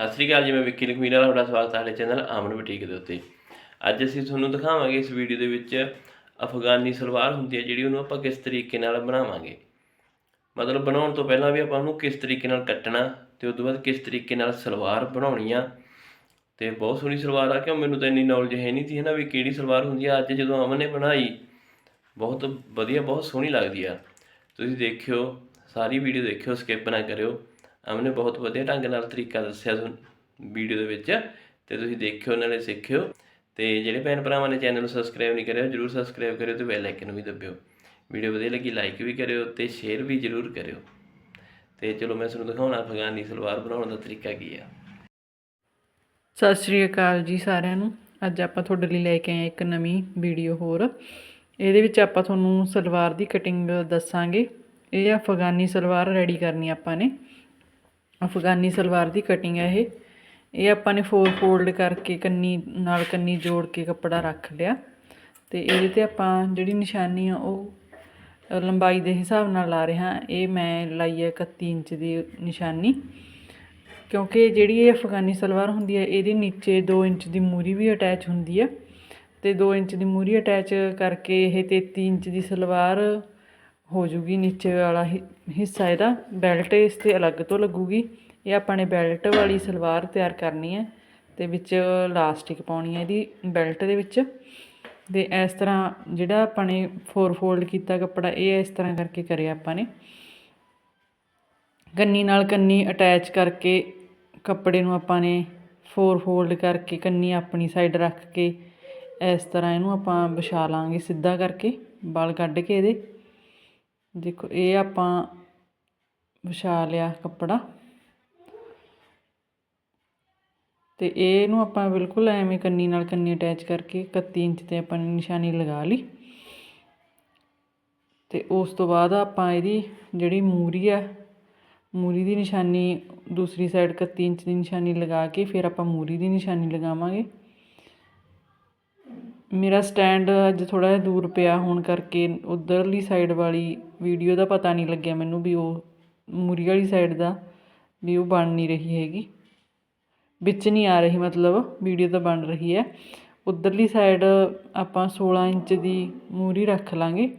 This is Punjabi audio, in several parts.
ਸਤਿ ਸ੍ਰੀ ਅਕਾਲ ਜੀ, ਮੈਂ ਵਿੱਕੀ ਲਖਮੀਰ ਵਾਲਾ ਤੁਹਾਡਾ ਸਵਾਗਤ ਹੈ ਸਾਡੇ ਚੈਨਲ ਆਮਨ ਬੁਟੀਕ ਦੇ ਉੱਤੇ। ਅੱਜ ਅਸੀਂ ਤੁਹਾਨੂੰ ਦਿਖਾਵਾਂਗੇ ਇਸ ਵੀਡੀਓ ਦੇ ਵਿੱਚ ਅਫਗਾਨੀ ਸਲਵਾਰ ਹੁੰਦੀ ਹੈ, ਜਿਹੜੀ ਉਹਨੂੰ ਆਪਾਂ ਕਿਸ ਤਰੀਕੇ ਨਾਲ ਬਣਾਵਾਂਗੇ। ਮਤਲਬ ਬਣਾਉਣ ਤੋਂ ਪਹਿਲਾਂ ਵੀ ਆਪਾਂ ਉਹਨੂੰ ਕਿਸ ਤਰੀਕੇ ਨਾਲ ਕੱਟਣਾ ਤੇ ਉਸ ਤੋਂ ਬਾਅਦ ਕਿਸ ਤਰੀਕੇ ਨਾਲ ਸਲਵਾਰ ਬਣਾਉਣੀ ਆ। ਤੇ ਬਹੁਤ ਸੋਹਣੀ ਸਲਵਾਰ ਆ, ਕਿਉਂ ਮੈਨੂੰ ਤਾਂ ਇੰਨੀ ਨੌਲੇਜ ਹੈ ਨਹੀਂ ਸੀ ਹੈ ਨਾ ਵੀ ਕਿਹੜੀ ਸਲਵਾਰ ਹੁੰਦੀ ਆ। ਅੱਜ ਜਦੋਂ ਅਮਨ ਨੇ ਬਣਾਈ, ਬਹੁਤ ਵਧੀਆ, ਬਹੁਤ ਸੋਹਣੀ ਲੱਗਦੀ ਆ। ਤੁਸੀਂ ਦੇਖਿਓ, ਸਾਰੀ ਵੀਡੀਓ ਦੇਖਿਓ, ਸਕਿਪ ਨਾ ਕਰਿਓ। ਅਮਨ ਨੇ ਬਹੁਤ ਵਧੀਆ ਢੰਗ ਨਾਲ ਤਰੀਕਾ ਦੱਸਿਆ ਤੁਹਾਨੂੰ ਵੀਡੀਓ ਦੇ ਵਿੱਚ, ਤੇ ਤੁਸੀਂ ਦੇਖਿਓ, ਨਾਲੇ ਸਿੱਖਿਓ, ਤੇ ਜਿਹੜੇ ਭੈਣ ਭਰਾਵਾਂ ਨੇ ਚੈਨਲ ਨੂੰ ਸਬਸਕ੍ਰਾਈਬ ਨਹੀਂ ਕਰਿਆ, ਜਰੂਰ ਸਬਸਕ੍ਰਾਈਬ ਕਰਿਓ ਤੇ ਬੈਲ ਆਈਕਨ ਵੀ ਦਬਿਓ। ਵੀਡੀਓ ਵਧੀਆ ਲੱਗੀ ਲਾਈਕ ਵੀ ਕਰਿਓ ਤੇ ਸ਼ੇਅਰ ਵੀ ਜਰੂਰ ਕਰਿਓ। ਤੇ ਚਲੋ ਮੈਂ ਤੁਹਾਨੂੰ ਦਿਖਾਉਣਾ, ਅਫਗਾਨੀ ਸਲਵਾਰ ਬਣਾਉਣ ਦਾ ਤਰੀਕਾ ਕੀ ਆ। ਸਤਿ ਸ਼੍ਰੀ ਅਕਾਲ ਜੀ ਸਾਰਿਆਂ ਨੂੰ। ਅੱਜ ਆਪਾਂ ਤੁਹਾਡੇ ਲਈ ਲੈ ਕੇ ਆਏ ਇੱਕ ਨਵੀਂ ਵੀਡੀਓ ਹੋਰ। ਇਹਦੇ ਵਿੱਚ ਆਪਾਂ ਤੁਹਾਨੂੰ ਸਲਵਾਰ ਦੀ ਕਟਿੰਗ ਦੱਸਾਂਗੇ। ਇਹ ਅਫਗਾਨੀ ਸਲਵਾਰ ਰੈਡੀ ਕਰਨੀ ਆਪਾਂ ਨੇ। ਅਫਗਾਨੀ ਸਲਵਾਰ ਦੀ ਕਟਿੰਗ ਹੈ ਇਹ। ਇਹ ਆਪਾਂ ਨੇ ਫੋਰ ਫੋਲਡ ਕਰਕੇ ਕੰਨੀ ਨਾਲ ਕੰਨੀ ਜੋੜ ਕੇ ਕੱਪੜਾ ਰੱਖ ਲਿਆ। ਤੇ ਇਹਦੇ ਤੇ ਆਪਾਂ ਜਿਹੜੀ ਨਿਸ਼ਾਨੀ ਆ, ਉਹ ਲੰਬਾਈ ਦੇ ਹਿਸਾਬ ਨਾਲ ਲਾ ਰਹੇ ਹਾਂ। ਇਹ ਮੈਂ ਲਾਈ ਹੈ 31 ਇੰਚ ਦੀ ਨਿਸ਼ਾਨੀ। ਕਿਉਂਕਿ ਜਿਹੜੀ ਇਹ ਅਫਗਾਨੀ ਸਲਵਾਰ ਹੁੰਦੀ ਹੈ ਇਹਦੇ ਨੀਚੇ 2 ਇੰਚ ਦੀ ਮੂਰੀ ਵੀ ਅਟੈਚ ਹੁੰਦੀ ਹੈ ਤੇ 2 ਇੰਚ ਦੀ ਮੂਰੀ ਅਟੈਚ ਕਰਕੇ ਇਹ 33 ਇੰਚ ਦੀ ਸਲਵਾਰ ਹੋ ਜੂਗੀ ਨੀਚੇ ਵਾਲਾ ਹਿ- ਹਿੱਸਾ ਇਹਦਾ। ਬੈਲਟ ਇਸ ਤੇ ਅਲੱਗ ਤੋਂ ਲੱਗੂਗੀ। ਇਹ ਆਪਾਂ ਨੇ ਬੈਲਟ ਵਾਲੀ ਸਲਵਾਰ ਤਿਆਰ ਕਰਨੀ ਹੈ ਤੇ ਵਿੱਚ ਲਾਸਟਿਕ ਪਾਉਣੀ ਹੈ ਇਹਦੀ ਬੈਲਟ ਦੇ ਵਿੱਚ। ਤੇ ਇਸ ਤਰ੍ਹਾਂ ਜਿਹੜਾ ਆਪਾਂ ਨੇ ਫੋਰ ਫੋਲਡ ਕੀਤਾ ਕੱਪੜਾ, ਇਹ ਇਸ ਤਰ੍ਹਾਂ ਕਰਕੇ ਕਰਿਆ ਆਪਾਂ ਨੇ। ਕੰਨੀ ਨਾਲ ਕੰਨੀ ਅਟੈਚ ਕਰਕੇ ਕੱਪੜੇ ਨੂੰ ਆਪਾਂ ਨੇ ਫੋਰ ਫੋਲਡ ਕਰਕੇ ਕੰਨੀ ਆਪਣੀ ਸਾਈਡ ਰੱਖ ਕੇ ਇਸ ਤਰ੍ਹਾਂ ਇਹਨੂੰ ਆਪਾਂ ਵਿਛਾ ਲਾਂਗੇ ਸਿੱਧਾ ਕਰਕੇ ਵਾਲ ਕੱਢ ਕੇ ਇਹਦੇ। ਦੇਖੋ, ਇਹ ਆਪਾਂ ਵਿਛਾ ਲਿਆ ਕੱਪੜਾ। ਤੇ ਇਹਨੂੰ ਆਪਾਂ ਬਿਲਕੁਲ ਐਵੇਂ ਕੰਨੀ ਨਾਲ ਕੰਨੀ ਅਟੈਚ ਕਰਕੇ 31 ਇੰਚ ਤੇ ਆਪਾਂ ਨੇ ਨਿਸ਼ਾਨੀ ਲਗਾ ਲਈ। ਤੇ ਉਸ ਤੋਂ ਬਾਅਦ ਆਪਾਂ ਇਹਦੀ ਜਿਹੜੀ ਮੂਰੀ ਆ, ਮੂਰੀ ਦੀ ਨਿਸ਼ਾਨੀ ਦੂਸਰੀ ਸਾਈਡ 31 ਇੰਚ ਦੀ ਨਿਸ਼ਾਨੀ ਲਗਾ ਕੇ ਫਿਰ ਆਪਾਂ ਮੂਰੀ ਦੀ ਨਿਸ਼ਾਨੀ ਲਗਾਵਾਂਗੇ। ਮੇਰਾ ਸਟੈਂਡ ਅੱਜ ਥੋੜਾ ਜਿਹਾ ਦੂਰ ਪਿਆ ਹੋਣ ਕਰਕੇ ਉਧਰਲੀ ਸਾਈਡ ਵਾਲੀ ਵੀਡੀਓ ਦਾ ਪਤਾ ਨਹੀਂ ਲੱਗਿਆ ਮੈਨੂੰ ਵੀ ਉਹ ਮੂਰੀ ਵਾਲੀ ਸਾਈਡ ਦਾ ਵੀ ਉਹ ਬਣ ਨਹੀਂ ਰਹੀ ਹੈਗੀ। ਵਿੱਚ ਨਹੀਂ ਆ ਰਹੀ ਮਤਲਬ, ਵੀਡੀਓ ਤਾਂ ਬਣ ਰਹੀ ਹੈ। ਉਧਰਲੀ ਸਾਈਡ ਆਪਾਂ 16 ਇੰਚ ਦੀ ਮੂਰੀ ਰੱਖ ਲਾਂਗੇ।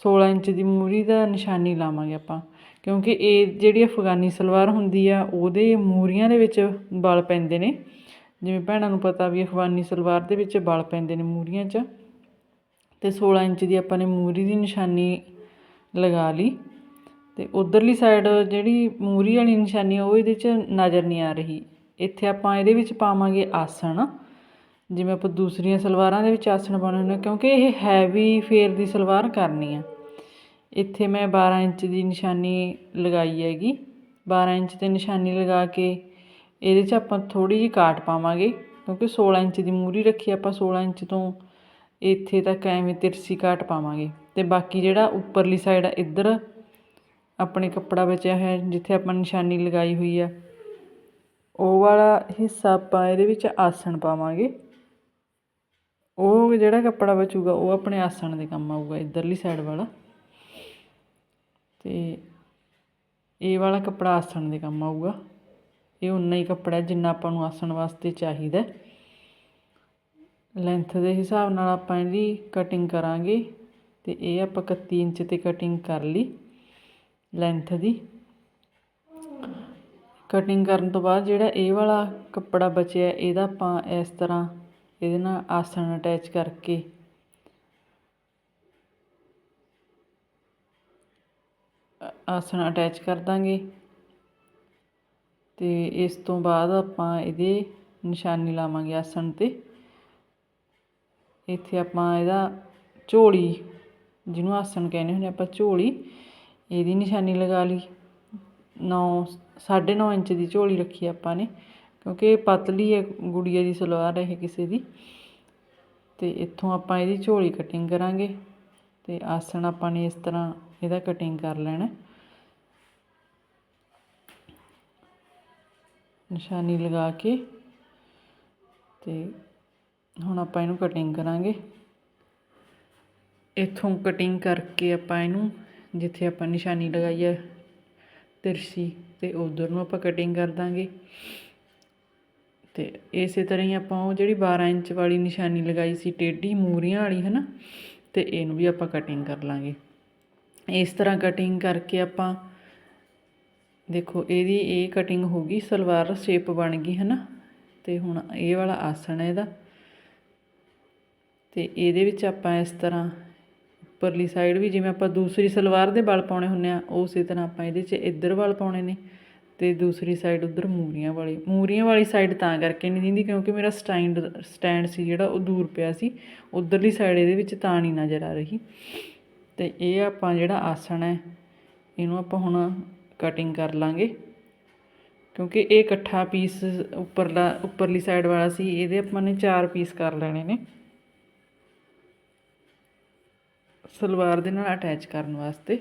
16 ਇੰਚ ਦੀ ਮੂਰੀ ਦਾ ਨਿਸ਼ਾਨੀ ਲਾਵਾਂਗੇ ਆਪਾਂ, ਕਿਉਂਕਿ ਇਹ ਜਿਹੜੀ ਅਫਗਾਨੀ ਸਲਵਾਰ ਹੁੰਦੀ ਆ, ਉਹਦੇ ਮੂਰੀਆਂ ਦੇ ਵਿੱਚ ਵਲ ਪੈਂਦੇ ਨੇ। ਜਿਵੇਂ ਭੈਣਾਂ ਨੂੰ ਪਤਾ ਵੀ ਅਫਗਾਨੀ ਸਲਵਾਰ ਦੇ ਵਿੱਚ ਵਲ ਪੈਂਦੇ ਨੇ ਮੂਰੀਆਂ 'ਚ। ਤੇ 16 ਇੰਚ ਦੀ ਆਪਾਂ ਨੇ ਮੂਰੀ ਦੀ ਨਿਸ਼ਾਨੀ ਲਗਾ ਲਈ। ਅਤੇ ਉੱਧਰਲੀ ਸਾਈਡ ਜਿਹੜੀ ਮੂਹਰੀ ਵਾਲੀ ਨਿਸ਼ਾਨੀ ਉਹ ਇਹਦੇ 'ਚ ਨਜ਼ਰ ਨਹੀਂ ਆ ਰਹੀ। ਇੱਥੇ ਆਪਾਂ ਇਹਦੇ ਵਿੱਚ ਪਾਵਾਂਗੇ ਆਸਣ। ਜਿਵੇਂ ਆਪਾਂ ਦੂਸਰੀਆਂ ਸਲਵਾਰਾਂ ਦੇ ਵਿੱਚ ਆਸਣ ਪਾਉਣੇ ਹੁੰਦੇ ਆ, ਕਿਉਂਕਿ ਇਹ ਹੈਵੀ ਫੇਰ ਦੀ ਸਲਵਾਰ ਕਰਨੀ ਆ। ਇੱਥੇ ਮੈਂ 12 ਇੰਚ ਦੀ ਨਿਸ਼ਾਨੀ ਲਗਾਈ ਹੈਗੀ। 12 ਇੰਚ ਤੇ ਨਿਸ਼ਾਨੀ ਲਗਾ ਕੇ ਇਹਦੇ 'ਚ ਆਪਾਂ ਥੋੜੀ ਜਿਹੀ ਕਾਟ ਪਾਵਾਂਗੇ ਕਿਉਂਕਿ 16 ਇੰਚ ਦੀ ਮੂਰੀ ਰੱਖੀ ਆਪਾਂ 16 ਇੰਚ ਤੋਂ ਇੱਥੇ ਤੱਕ ਐਵੇਂ ਤਿਰਸੀ ਕਾਟ ਪਾਵਾਂਗੇ। ਅਤੇ ਬਾਕੀ ਜਿਹੜਾ ਉੱਪਰਲੀ ਸਾਈਡ ਆ, ਇੱਧਰ ਆਪਣੇ ਕੱਪੜਾ ਬਚਿਆ ਹੋਇਆ, ਜਿੱਥੇ ਆਪਾਂ ਨਿਸ਼ਾਨੀ ਲਗਾਈ ਹੋਈ ਆ। ਉਹ ਵਾਲਾ ਹਿੱਸਾ ਆਪਾਂ ਇਹਦੇ ਵਿੱਚ ਆਸਣ ਪਾਵਾਂਗੇ। ਉਹ ਜਿਹੜਾ ਕੱਪੜਾ ਬਚੂਗਾ, ਉਹ ਆਪਣੇ ਆਸਣ ਦੇ ਕੰਮ ਆਊਗਾ, ਇੱਧਰਲੀ ਸਾਈਡ ਵਾਲਾ। ਤੇ ਇਹ ਵਾਲਾ ਕੱਪੜਾ ਆਸਣ ਦੇ ਕੰਮ ਆਊਗਾ। ਇਹ ਉਨਾ ਹੀ ਕੱਪੜਾ ਜਿੰਨਾ ਆਪਾਂ ਨੂੰ ਆਸਣ ਵਾਸਤੇ ਚਾਹੀਦਾ ਲੈਂਥ ਦੇ ਹਿਸਾਬ ਨਾਲ ਆਪਾਂ ਇਹਦੀ ਕਟਿੰਗ ਕਰਾਂਗੇ। ਤੇ ਇਹ ਆਪਾਂ 31 ਇੰਚ ਤੇ ਕਟਿੰਗ ਕਰ ਲਈ ਲੈਂਥ ਦੀ। ਕਟਿੰਗ ਕਰਨ ਤੋਂ ਬਾਅਦ ਜਿਹੜਾ ਇਹ ਵਾਲਾ ਕੱਪੜਾ ਬਚਿਆ, ਇਹਦਾ ਆਪਾਂ ਇਸ ਤਰ੍ਹਾਂ ਇਹਦੇ ਨਾਲ ਆਸਣ ਅਟੈਚ ਕਰਕੇ ਆਸਣ ਅਟੈਚ ਕਰ ਦਾਂਗੇ। ਤੇ ਇਸ ਤੋਂ ਬਾਅਦ ਆਪਾਂ ਇਹਦੇ ਨਿਸ਼ਾਨੀ ਲਾਵਾਂਗੇ ਆਸਣ ਤੇ। ਇੱਥੇ ਆਪਾਂ ਇਹਦਾ ਝੋਲੀ ਜਿਹਨੂੰ ਆਸਣ ਕਹਿੰਦੇ ਹੁੰਦੇ ਆਪਾਂ ਝੋਲੀ, ਇਹਦੀ ਨਿਸ਼ਾਨੀ ਲਗਾ ਲਈ। 9 9.5 ਇੰਚ ਦੀ ਝੋਲੀ ਰੱਖੀ ਆਪਾਂ ਨੇ, ਕਿਉਂਕਿ ਇਹ ਪਤਲੀ ਹੈ, ਗੁੜੀਆ ਦੀ ਸਲਵਾਰ ਹੈ ਇਹ ਕਿਸੇ ਦੀ। ਤੇ ਇੱਥੋਂ ਆਪਾਂ ਇਹਦੀ ਝੋਲੀ ਕਟਿੰਗ ਕਰਾਂਗੇ ਤੇ ਆਸਣ ਆਪਾਂ ਨੇ ਇਸ ਤਰ੍ਹਾਂ ਇਹਦਾ ਕਟਿੰਗ ਕਰ ਲੈਣਾ। ਨਿਸ਼ਾਨੀ ਲਗਾ ਕੇ ਤੇ ਹੁਣ ਆਪਾਂ ਇਹਨੂੰ ਕਟਿੰਗ ਕਰਾਂਗੇ। ਇੱਥੋਂ ਕਟਿੰਗ ਕਰਕੇ ਆਪਾਂ ਇਹਨੂੰ, ਜਿੱਥੇ ਆਪਾਂ ਨਿਸ਼ਾਨੀ ਲਗਾਈ ਹੈ ਤਿਰਛੀ ਅਤੇ ਉੱਧਰ ਨੂੰ ਆਪਾਂ ਕਟਿੰਗ ਕਰ ਦਾਂਗੇ। ਅਤੇ ਇਸੇ ਤਰ੍ਹਾਂ ਹੀ ਆਪਾਂ ਉਹ ਜਿਹੜੀ 12 ਇੰਚ ਵਾਲੀ ਨਿਸ਼ਾਨੀ ਲਗਾਈ ਸੀ, ਟੇਢੀ, ਮੂਰੀਆਂ ਵਾਲੀ ਹੈ ਨਾ ਅਤੇ ਇਹਨੂੰ ਵੀ ਆਪਾਂ ਕਟਿੰਗ ਕਰ ਲਾਂਗੇ। ਇਸ ਤਰ੍ਹਾਂ ਕਟਿੰਗ ਕਰਕੇ ਆਪਾਂ, ਦੇਖੋ, ਇਹਦੀ ਇਹ ਕਟਿੰਗ ਹੋ ਗਈ, ਸਲਵਾਰ ਸ਼ੇਪ ਬਣ ਗਈ ਹੈ ਨਾ ਤੇ ਹੁਣ ਇਹ ਵਾਲਾ ਆਸਣ ਹੈ ਇਹਦਾ। ਤੇ ਇਹਦੇ ਵਿੱਚ ਆਪਾਂ ਇਸ ਤਰ੍ਹਾਂ ਉੱਪਰਲੀ ਸਾਈਡ ਵੀ ਜਿਵੇਂ ਆਪਾਂ ਦੂਸਰੀ ਸਲਵਾਰ ਦੇ ਵਲ ਪਾਉਣੇ ਹੁੰਨੇ ਆ, ਉਸੇ ਤਰ੍ਹਾਂ ਆਪਾਂ ਇਹਦੇ 'ਚ ਇੱਧਰ ਵਲ ਪਾਉਣੇ ਨੇ ਤੇ ਦੂਸਰੀ ਸਾਈਡ ਉਧਰ ਮੂਰੀਆਂ ਵਾਲੀ। ਮੂਰੀਆਂ ਵਾਲੀ ਸਾਈਡ ਤਾਂ ਕਰਕੇ ਨਹੀਂ ਦਿੰਦੀ ਕਿਉਂਕਿ ਮੇਰਾ ਸਟੈਂਡ ਸਟੈਂਡ ਸੀ ਜਿਹੜਾ, ਉਹ ਦੂਰ ਪਿਆ ਸੀ। ਉਧਰਲੀ ਸਾਈਡ ਇਹਦੇ ਵਿੱਚ ਤਾਂ ਨਹੀਂ ਨਜ਼ਰ ਆ ਰਹੀ। ਤੇ ਇਹ ਆਪਾਂ ਜਿਹੜਾ ਆਸਣ ਹੈ, ਇਹਨੂੰ ਆਪਾਂ ਹੁਣ ਕਟਿੰਗ ਕਰ ਲਾਂਗੇ। ਕਿਉਂਕਿ ਇਹ ਇਕੱਠਾ ਪੀਸ ਉੱਪਰਲਾ, ਉੱਪਰਲੀ ਸਾਈਡ ਵਾਲਾ ਸੀ, ਇਹਦੇ ਆਪਾਂ ਨੇ ਚਾਰ ਪੀਸ ਕਰ ਲੈਣੇ ਨੇ। ਸਲਵਾਰ ਦੇ ਨਾਲ ਅਟੈਚ ਕਰਨ ਵਾਸਤੇ।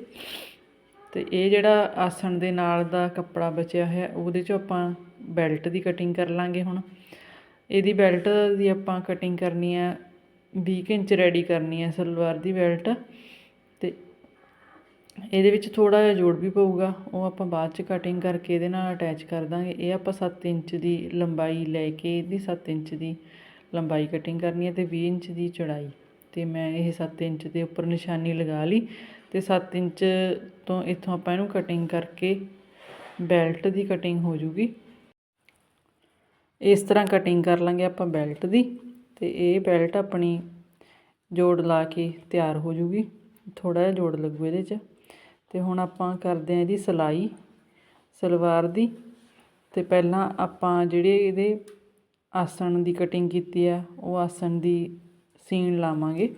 ਤੇ ਇਹ ਜਿਹੜਾ ਆਸਣ ਦੇ ਨਾਲ ਦਾ ਕੱਪੜਾ ਬਚਿਆ ਹੋਇਆ, ਉਹਦੇ 'ਚੋਂ ਆਪਾਂ ਬੈਲਟ ਦੀ ਕਟਿੰਗ ਕਰ ਲਾਂਗੇ ਹੁਣ। ਇਹਦੀ ਬੈਲਟ ਦੀ ਆਪਾਂ ਕਟਿੰਗ ਕਰਨੀ ਹੈ 20 ਇੰਚ ਰੈਡੀ ਕਰਨੀ ਹੈ ਸਲਵਾਰ ਦੀ ਬੈਲਟ। ਤੇ ਇਹਦੇ ਵਿੱਚ ਥੋੜਾ ਜਿਹਾ ਜੋੜ ਵੀ ਪਊਗਾ, ਉਹ ਆਪਾਂ ਬਾਅਦ ਚ ਕਟਿੰਗ ਕਰਕੇ ਇਹਦੇ ਨਾਲ ਅਟੈਚ ਕਰ ਦਾਂਗੇ। ਇਹ ਆਪਾਂ 7 ਇੰਚ ਦੀ ਲੰਬਾਈ ਲੈ ਕੇ ਇਹਦੀ 7 ਇੰਚ ਦੀ ਲੰਬਾਈ ਕਟਿੰਗ ਕਰਨੀ ਹੈ ਤੇ 20 ਇੰਚ ਦੀ ਚੌੜਾਈ। ਅਤੇ ਮੈਂ ਇਹ ਸੱਤ ਇੰਚ ਦੇ ਉੱਪਰ ਨਿਸ਼ਾਨੀ ਲਗਾ ਲਈ ਅਤੇ ਸੱਤ ਇੰਚ ਤੋਂ ਇੱਥੋਂ ਆਪਾਂ ਇਹਨੂੰ ਕਟਿੰਗ ਕਰਕੇ ਬੈਲਟ ਦੀ ਕਟਿੰਗ ਹੋ ਜੂਗੀ। ਇਸ ਤਰ੍ਹਾਂ ਕਟਿੰਗ ਕਰ ਲਾਂਗੇ ਆਪਾਂ ਬੈਲਟ ਦੀ ਅਤੇ ਇਹ ਬੈਲਟ ਆਪਣੀ ਜੋੜ ਲਾ ਕੇ ਤਿਆਰ ਹੋ ਜੂਗੀ। ਥੋੜਾ ਜਿਹਾ ਜੋੜ ਲੱਗੂ ਇਹਦੇ 'ਚ ਤੇ ਹੁਣ ਆਪਾਂ ਕਰਦੇ ਹਾਂ ਇਹਦੀ ਸਿਲਾਈ, ਸਲਵਾਰ ਦੀ ਤੇ ਪਹਿਲਾਂ ਆਪਾਂ ਜਿਹੜੇ ਇਹਦੇ ਆਸਣ ਦੀ ਕਟਿੰਗ ਕੀਤੀ ਆ, ਉਹ ਆਸਣ ਦੀ ਸੀਨ ਲਾਵਾਂਗੇ।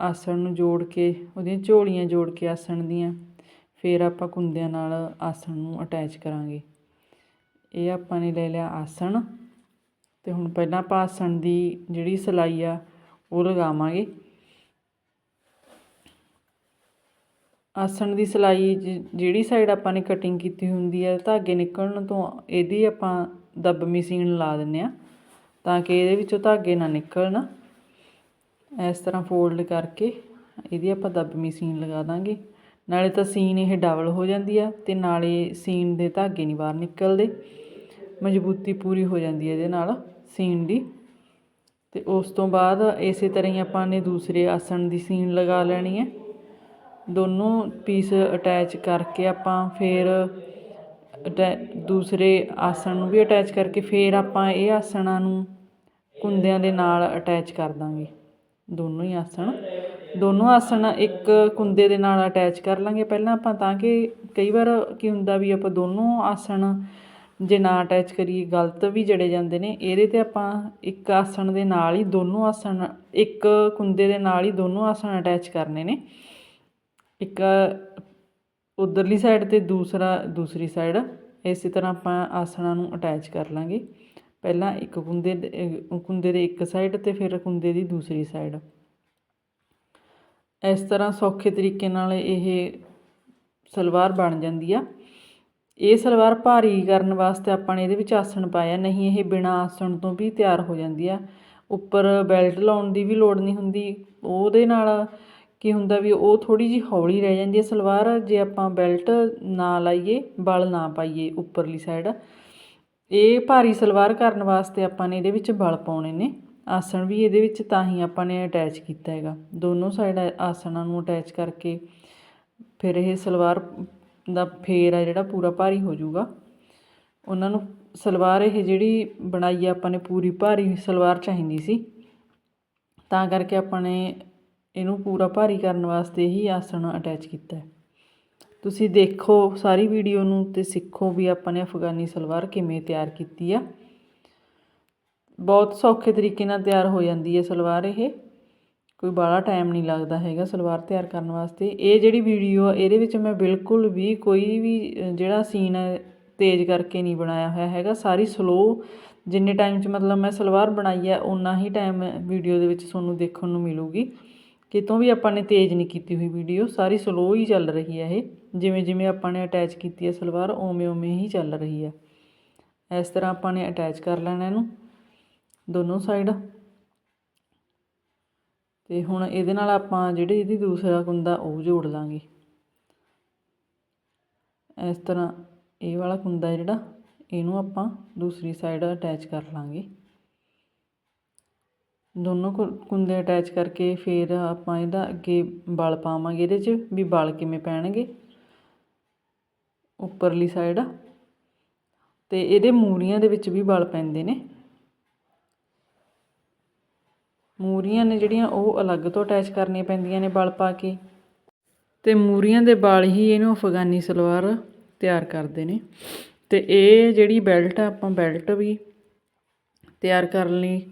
ਆਸਣ ਨੂੰ ਜੋੜ ਕੇ, ਉਹਦੀਆਂ ਝੋਲੀਆਂ ਜੋੜ ਕੇ ਆਸਣ ਦੀਆਂ, ਫਿਰ ਆਪਾਂ ਕੁੰਦਿਆਂ ਨਾਲ ਆਸਣ ਨੂੰ ਅਟੈਚ ਕਰਾਂਗੇ। ਇਹ ਆਪਾਂ ਨੇ ਲੈ ਲਿਆ ਆਸਣ। ਤੇ ਹੁਣ ਪਹਿਲਾਂ ਆਪਾਂ ਆਸਣ ਦੀ ਜਿਹੜੀ ਸਿਲਾਈ ਆ, ਉਹ ਲਗਾਵਾਂਗੇ। ਆਸਣ ਦੀ ਸਿਲਾਈ ਜ- ਜਿਹੜੀ ਸਾਈਡ ਆਪਾਂ ਨੇ ਕਟਿੰਗ ਕੀਤੀ ਹੁੰਦੀ ਹੈ ਧਾਗੇ ਨਿਕਲਣ ਤੋਂ ਇਹਦੀ ਆਪਾਂ ਦਬਮੀ ਸੀਨ ਲਾ ਦਿੰਨੇ ਆ, ਤਾਂ ਕਿ ਇਹਦੇ ਵਿੱਚੋਂ ਧਾਗੇ ਨਾ ਨਿਕਲਣ। ਇਸ ਤਰ੍ਹਾਂ ਫੋਲਡ ਕਰਕੇ ਇਹਦੀ ਆਪਾਂ ਦਬਮੀ ਸੀਨ ਲਗਾ ਦਾਂਗੇ। ਨਾਲੇ ਤਾਂ ਸੀਨ ਇਹ ਡਬਲ ਹੋ ਜਾਂਦੀ ਆ ਤੇ ਨਾਲੇ ਸੀਨ ਦੇ ਧਾਗੇ ਨਹੀਂ ਬਾਹਰ ਨਿਕਲਦੇ। ਮਜ਼ਬੂਤੀ ਪੂਰੀ ਹੋ ਜਾਂਦੀ ਹੈ ਇਹਦੇ ਨਾਲ ਸੀਨ ਦੀ। ਤੇ ਉਸ ਤੋਂ ਬਾਅਦ ਇਸੇ ਤਰ੍ਹਾਂ ਹੀ ਆਪਾਂ ਨੇ ਦੂਸਰੇ ਆਸਣ ਦੀ ਸੀਨ ਲਗਾ ਲੈਣੀ ਹੈ ਦੋਨੋਂ ਪੀਸ ਅਟੈਚ ਕਰਕੇ ਆਪਾਂ ਫਿਰ ਅਟੈ, ਦੂਸਰੇ ਆਸਣ ਨੂੰ ਵੀ ਅਟੈਚ ਕਰਕੇ ਫਿਰ ਆਪਾਂ ਇਹ ਆਸਣਾਂ ਨੂੰ ਕੁੰਦਿਆਂ ਦੇ ਨਾਲ ਅਟੈਚ ਕਰ ਦਾਂਗੇ। ਦੋਨੋਂ ਹੀ ਆਸਣ। ਦੋਨੋਂ ਆਸਣ ਇੱਕ ਕੁੰਦੇ ਦੇ ਨਾਲ ਅਟੈਚ ਕਰ ਲਾਂਗੇ। ਪਹਿਲਾਂ ਆਪਾਂ ਤਾਂ ਕਿ ਕਈ ਵਾਰ ਕੀ ਹੁੰਦਾ ਵੀ ਆਪਾਂ ਦੋਨੋਂ ਆਸਣ ਜੇ ਨਾ ਅਟੈਚ ਕਰੀਏ, ਗਲਤ ਵੀ ਜੜੇ ਜਾਂਦੇ ਨੇ। ਇਹਦੇ ਤੇ ਆਪਾਂ ਇੱਕ ਆਸਣ ਦੇ ਨਾਲ ਹੀ ਦੋਨੋਂ ਆਸਣ, ਇੱਕ ਕੁੰਦੇ ਦੇ ਨਾਲ ਹੀ ਦੋਨੋਂ ਆਸਣ ਅਟੈਚ ਕਰਨੇ ਨੇ। ਇੱਕ ਉਧਰਲੀ ਸਾਈਡ ਤੇ ਦੂਸਰਾ, ਦੂਸਰੀ ਸਾਈਡ ਇਸੇ ਤਰ੍ਹਾਂ ਆਪਾਂ ਆਸਣਾਂ ਨੂੰ ਅਟੈਚ ਕਰ ਲਾਂਗੇ। ਪਹਿਲਾਂ ਇੱਕ ਕੁੰਦੇ ਕੁੰਦੇ ਦੇ ਇੱਕ ਸਾਈਡ ਤੇ ਫਿਰ ਕੁੰਦੇ ਦੀ ਦੂਸਰੀ ਸਾਈਡ ਇਸ ਤਰ੍ਹਾਂ ਸੌਖੇ ਤਰੀਕੇ ਨਾਲ ਇਹ ਸਲਵਾਰ ਬਣ ਜਾਂਦੀ ਆ। ਇਹ ਸਲਵਾਰ ਭਾਰੀ ਕਰਨ ਵਾਸਤੇ ਆਪਾਂ ਨੇ ਇਹਦੇ ਵਿੱਚ ਆਸਣ ਪਾਇਆ, ਨਹੀਂ ਇਹ ਬਿਨਾ ਆਸਣ ਤੋਂ ਵੀ ਤਿਆਰ ਹੋ ਜਾਂਦੀ ਆ। ਉੱਪਰ ਬੈਲਟ ਲਾਉਣ ਦੀ ਵੀ ਲੋੜ ਨਹੀਂ ਹੁੰਦੀ। ਉਹਦੇ ਨਾਲ ਕੀ ਹੁੰਦਾ ਵੀ ਉਹ ਥੋੜੀ ਜਿਹੀ ਹੌਲੀ ਰਹਿ ਜਾਂਦੀ ਹੈ ਸਲਵਾਰ। ਜੇ ਆਪਾਂ ਬੈਲਟ ਨਾ ਲਾਈਏ, ਬਲ ਨਾ ਪਾਈਏ ਉੱਪਰਲੀ ਸਾਈਡ ਇਹ ਭਾਰੀ ਸਲਵਾਰ ਕਰਨ ਵਾਸਤੇ ਆਪਾਂ ਨੇ ਇਹਦੇ ਵਿੱਚ ਬਲ ਪਾਉਣੇ ਨੇ। ਆਸਣ ਵੀ ਇਹਦੇ ਵਿੱਚ ਤਾਂ ਹੀ ਆਪਾਂ ਨੇ ਅਟੈਚ ਕੀਤਾ ਹੈਗਾ। ਦੋਨੋਂ ਸਾਈਡ ਆਸਣਾਂ ਨੂੰ ਅਟੈਚ ਕਰਕੇ ਫਿਰ ਇਹ ਸਲਵਾਰ ਦਾ ਫੇਰ ਆ ਜਿਹੜਾ ਪੂਰਾ ਭਾਰੀ ਹੋ ਜਾਊਗਾ। ਉਹਨਾਂ ਨੂੰ ਸਲਵਾਰ ਇਹ ਜਿਹੜੀ ਬਣਾਈ ਆ ਆਪਾਂ ਨੇ ਪੂਰੀ ਭਾਰੀ ਸਲਵਾਰ ਚਾਹੀਦੀ ਸੀ। ਤਾਂ ਕਰਕੇ ਆਪਾਂ ਨੇ ਇਹਨੂੰ ਪੂਰਾ ਭਾਰੀ ਕਰਨ ਵਾਸਤੇ ਹੀ ਆਸਣ ਅਟੈਚ ਕੀਤਾ ਹੈ। ਤੁਸੀਂ ਦੇਖੋ ਸਾਰੀ ਵੀਡੀਓ ਨੂੰ ਤੇ ਸਿੱਖੋ ਵੀ ਆਪਾਂ ਨੇ ਅਫਗਾਨੀ ਸਲਵਾਰ ਕਿਵੇਂ ਤਿਆਰ ਕੀਤੀ ਆ। ਬਹੁਤ ਸੌਖੇ ਤਰੀਕੇ ਨਾਲ ਤਿਆਰ ਹੋ ਜਾਂਦੀ ਹੈ ਸਲਵਾਰ ਇਹ। ਕੋਈ ਬਾਹਲਾ ਟਾਈਮ ਨਹੀਂ ਲੱਗਦਾ ਹੈਗਾ ਸਲਵਾਰ ਤਿਆਰ ਕਰਨ ਵਾਸਤੇ। ਇਹ ਜਿਹੜੀ ਵੀਡੀਓ ਆ, ਇਹਦੇ ਵਿੱਚ ਮੈਂ ਬਿਲਕੁਲ ਵੀ ਕੋਈ ਵੀ ਜਿਹੜਾ ਸੀਨ ਹੈ, ਤੇਜ਼ ਕਰਕੇ ਨਹੀਂ ਬਣਾਇਆ ਹੋਇਆ ਹੈਗਾ। ਸਾਰੀ ਸਲੋ ਜਿੰਨੇ ਟਾਈਮ 'ਚ ਮਤਲਬ ਮੈਂ ਸਲਵਾਰ ਬਣਾਈ ਹੈ ਉਨਾ ਹੀ ਟਾਈਮ ਵੀਡੀਓ ਦੇ ਵਿੱਚ ਤੁਹਾਨੂੰ ਦੇਖਣ ਨੂੰ ਮਿਲੂਗੀ। ਕਿਤੋਂ ਵੀ ਆਪਾਂ ਨੇ ਤੇਜ਼ ਨਹੀਂ ਕੀਤੀ ਹੋਈ ਵੀਡੀਓ ਸਾਰੀ ਸਲੋ ਹੀ ਚੱਲ ਰਹੀ ਹੈ ਇਹ। ਜਿਵੇਂ ਜਿਵੇਂ ਆਪਾਂ ਨੇ ਅਟੈਚ ਕੀਤੀ ਹੈ ਸਲਵਾਰ, ਉਵੇਂ ਉਵੇਂ ਹੀ ਚੱਲ ਰਹੀ ਹੈ। ਇਸ ਤਰ੍ਹਾਂ ਆਪਾਂ ਨੇ ਅਟੈਚ ਕਰ ਲੈਣਾ ਇਹਨੂੰ, ਦੋਨੋਂ ਸਾਈਡ ਤੇ ਹੁਣ ਇਹਦੇ ਨਾਲ ਆਪਾਂ ਜਿਹੜੀ ਇਹਦੀ ਦੂਸਰਾ ਕੁੰਦਾ ਉਹ ਜੋੜ ਲਾਂਗੇ। ਇਸ ਤਰ੍ਹਾਂ ਇਹ ਵਾਲਾ ਕੁੰਦਾ ਜਿਹੜਾ, ਇਹਨੂੰ ਆਪਾਂ ਦੂਸਰੀ ਸਾਈਡ ਅਟੈਚ ਕਰ ਲਾਂਗੇ। ਦੋਨੋਂ ਕੁ- ਕੁੰਦੇ ਅਟੈਚ ਕਰਕੇ ਫਿਰ ਆਪਾਂ ਇਹਦਾ ਅੱਗੇ ਵਲ ਪਾਵਾਂਗੇ ਇਹਦੇ 'ਚ ਵੀ ਵਲ ਕਿਵੇਂ ਪੈਣਗੇ। ਉੱਪਰਲੀ ਸਾਈਡ ਤੇ ਇਹਦੇ ਮੂਰੀਆਂ ਦੇ ਵਿੱਚ ਵੀ ਵਲ ਪੈਂਦੇ ਨੇ। ਮੂਰੀਆਂ ਨੇ ਜਿਹੜੀਆਂ ਉਹ ਅਲੱਗ ਤੋਂ ਅਟੈਚ ਕਰਨੀਆਂ ਪੈਂਦੀਆਂ ਨੇ ਵਲ ਪਾ ਕੇ। ਤੇ ਮੂਰੀਆਂ ਦੇ ਵਾਲ ਹੀ ਇਹਨੂੰ ਅਫਗਾਨੀ ਸਲਵਾਰ ਤਿਆਰ ਕਰਦੇ ਨੇ। ਤੇ ਇਹ ਜਿਹੜੀ ਬੈਲਟ ਆ, ਆਪਾਂ ਬੈਲਟ ਵੀ ਤਿਆਰ ਕਰਨ ਲਈ।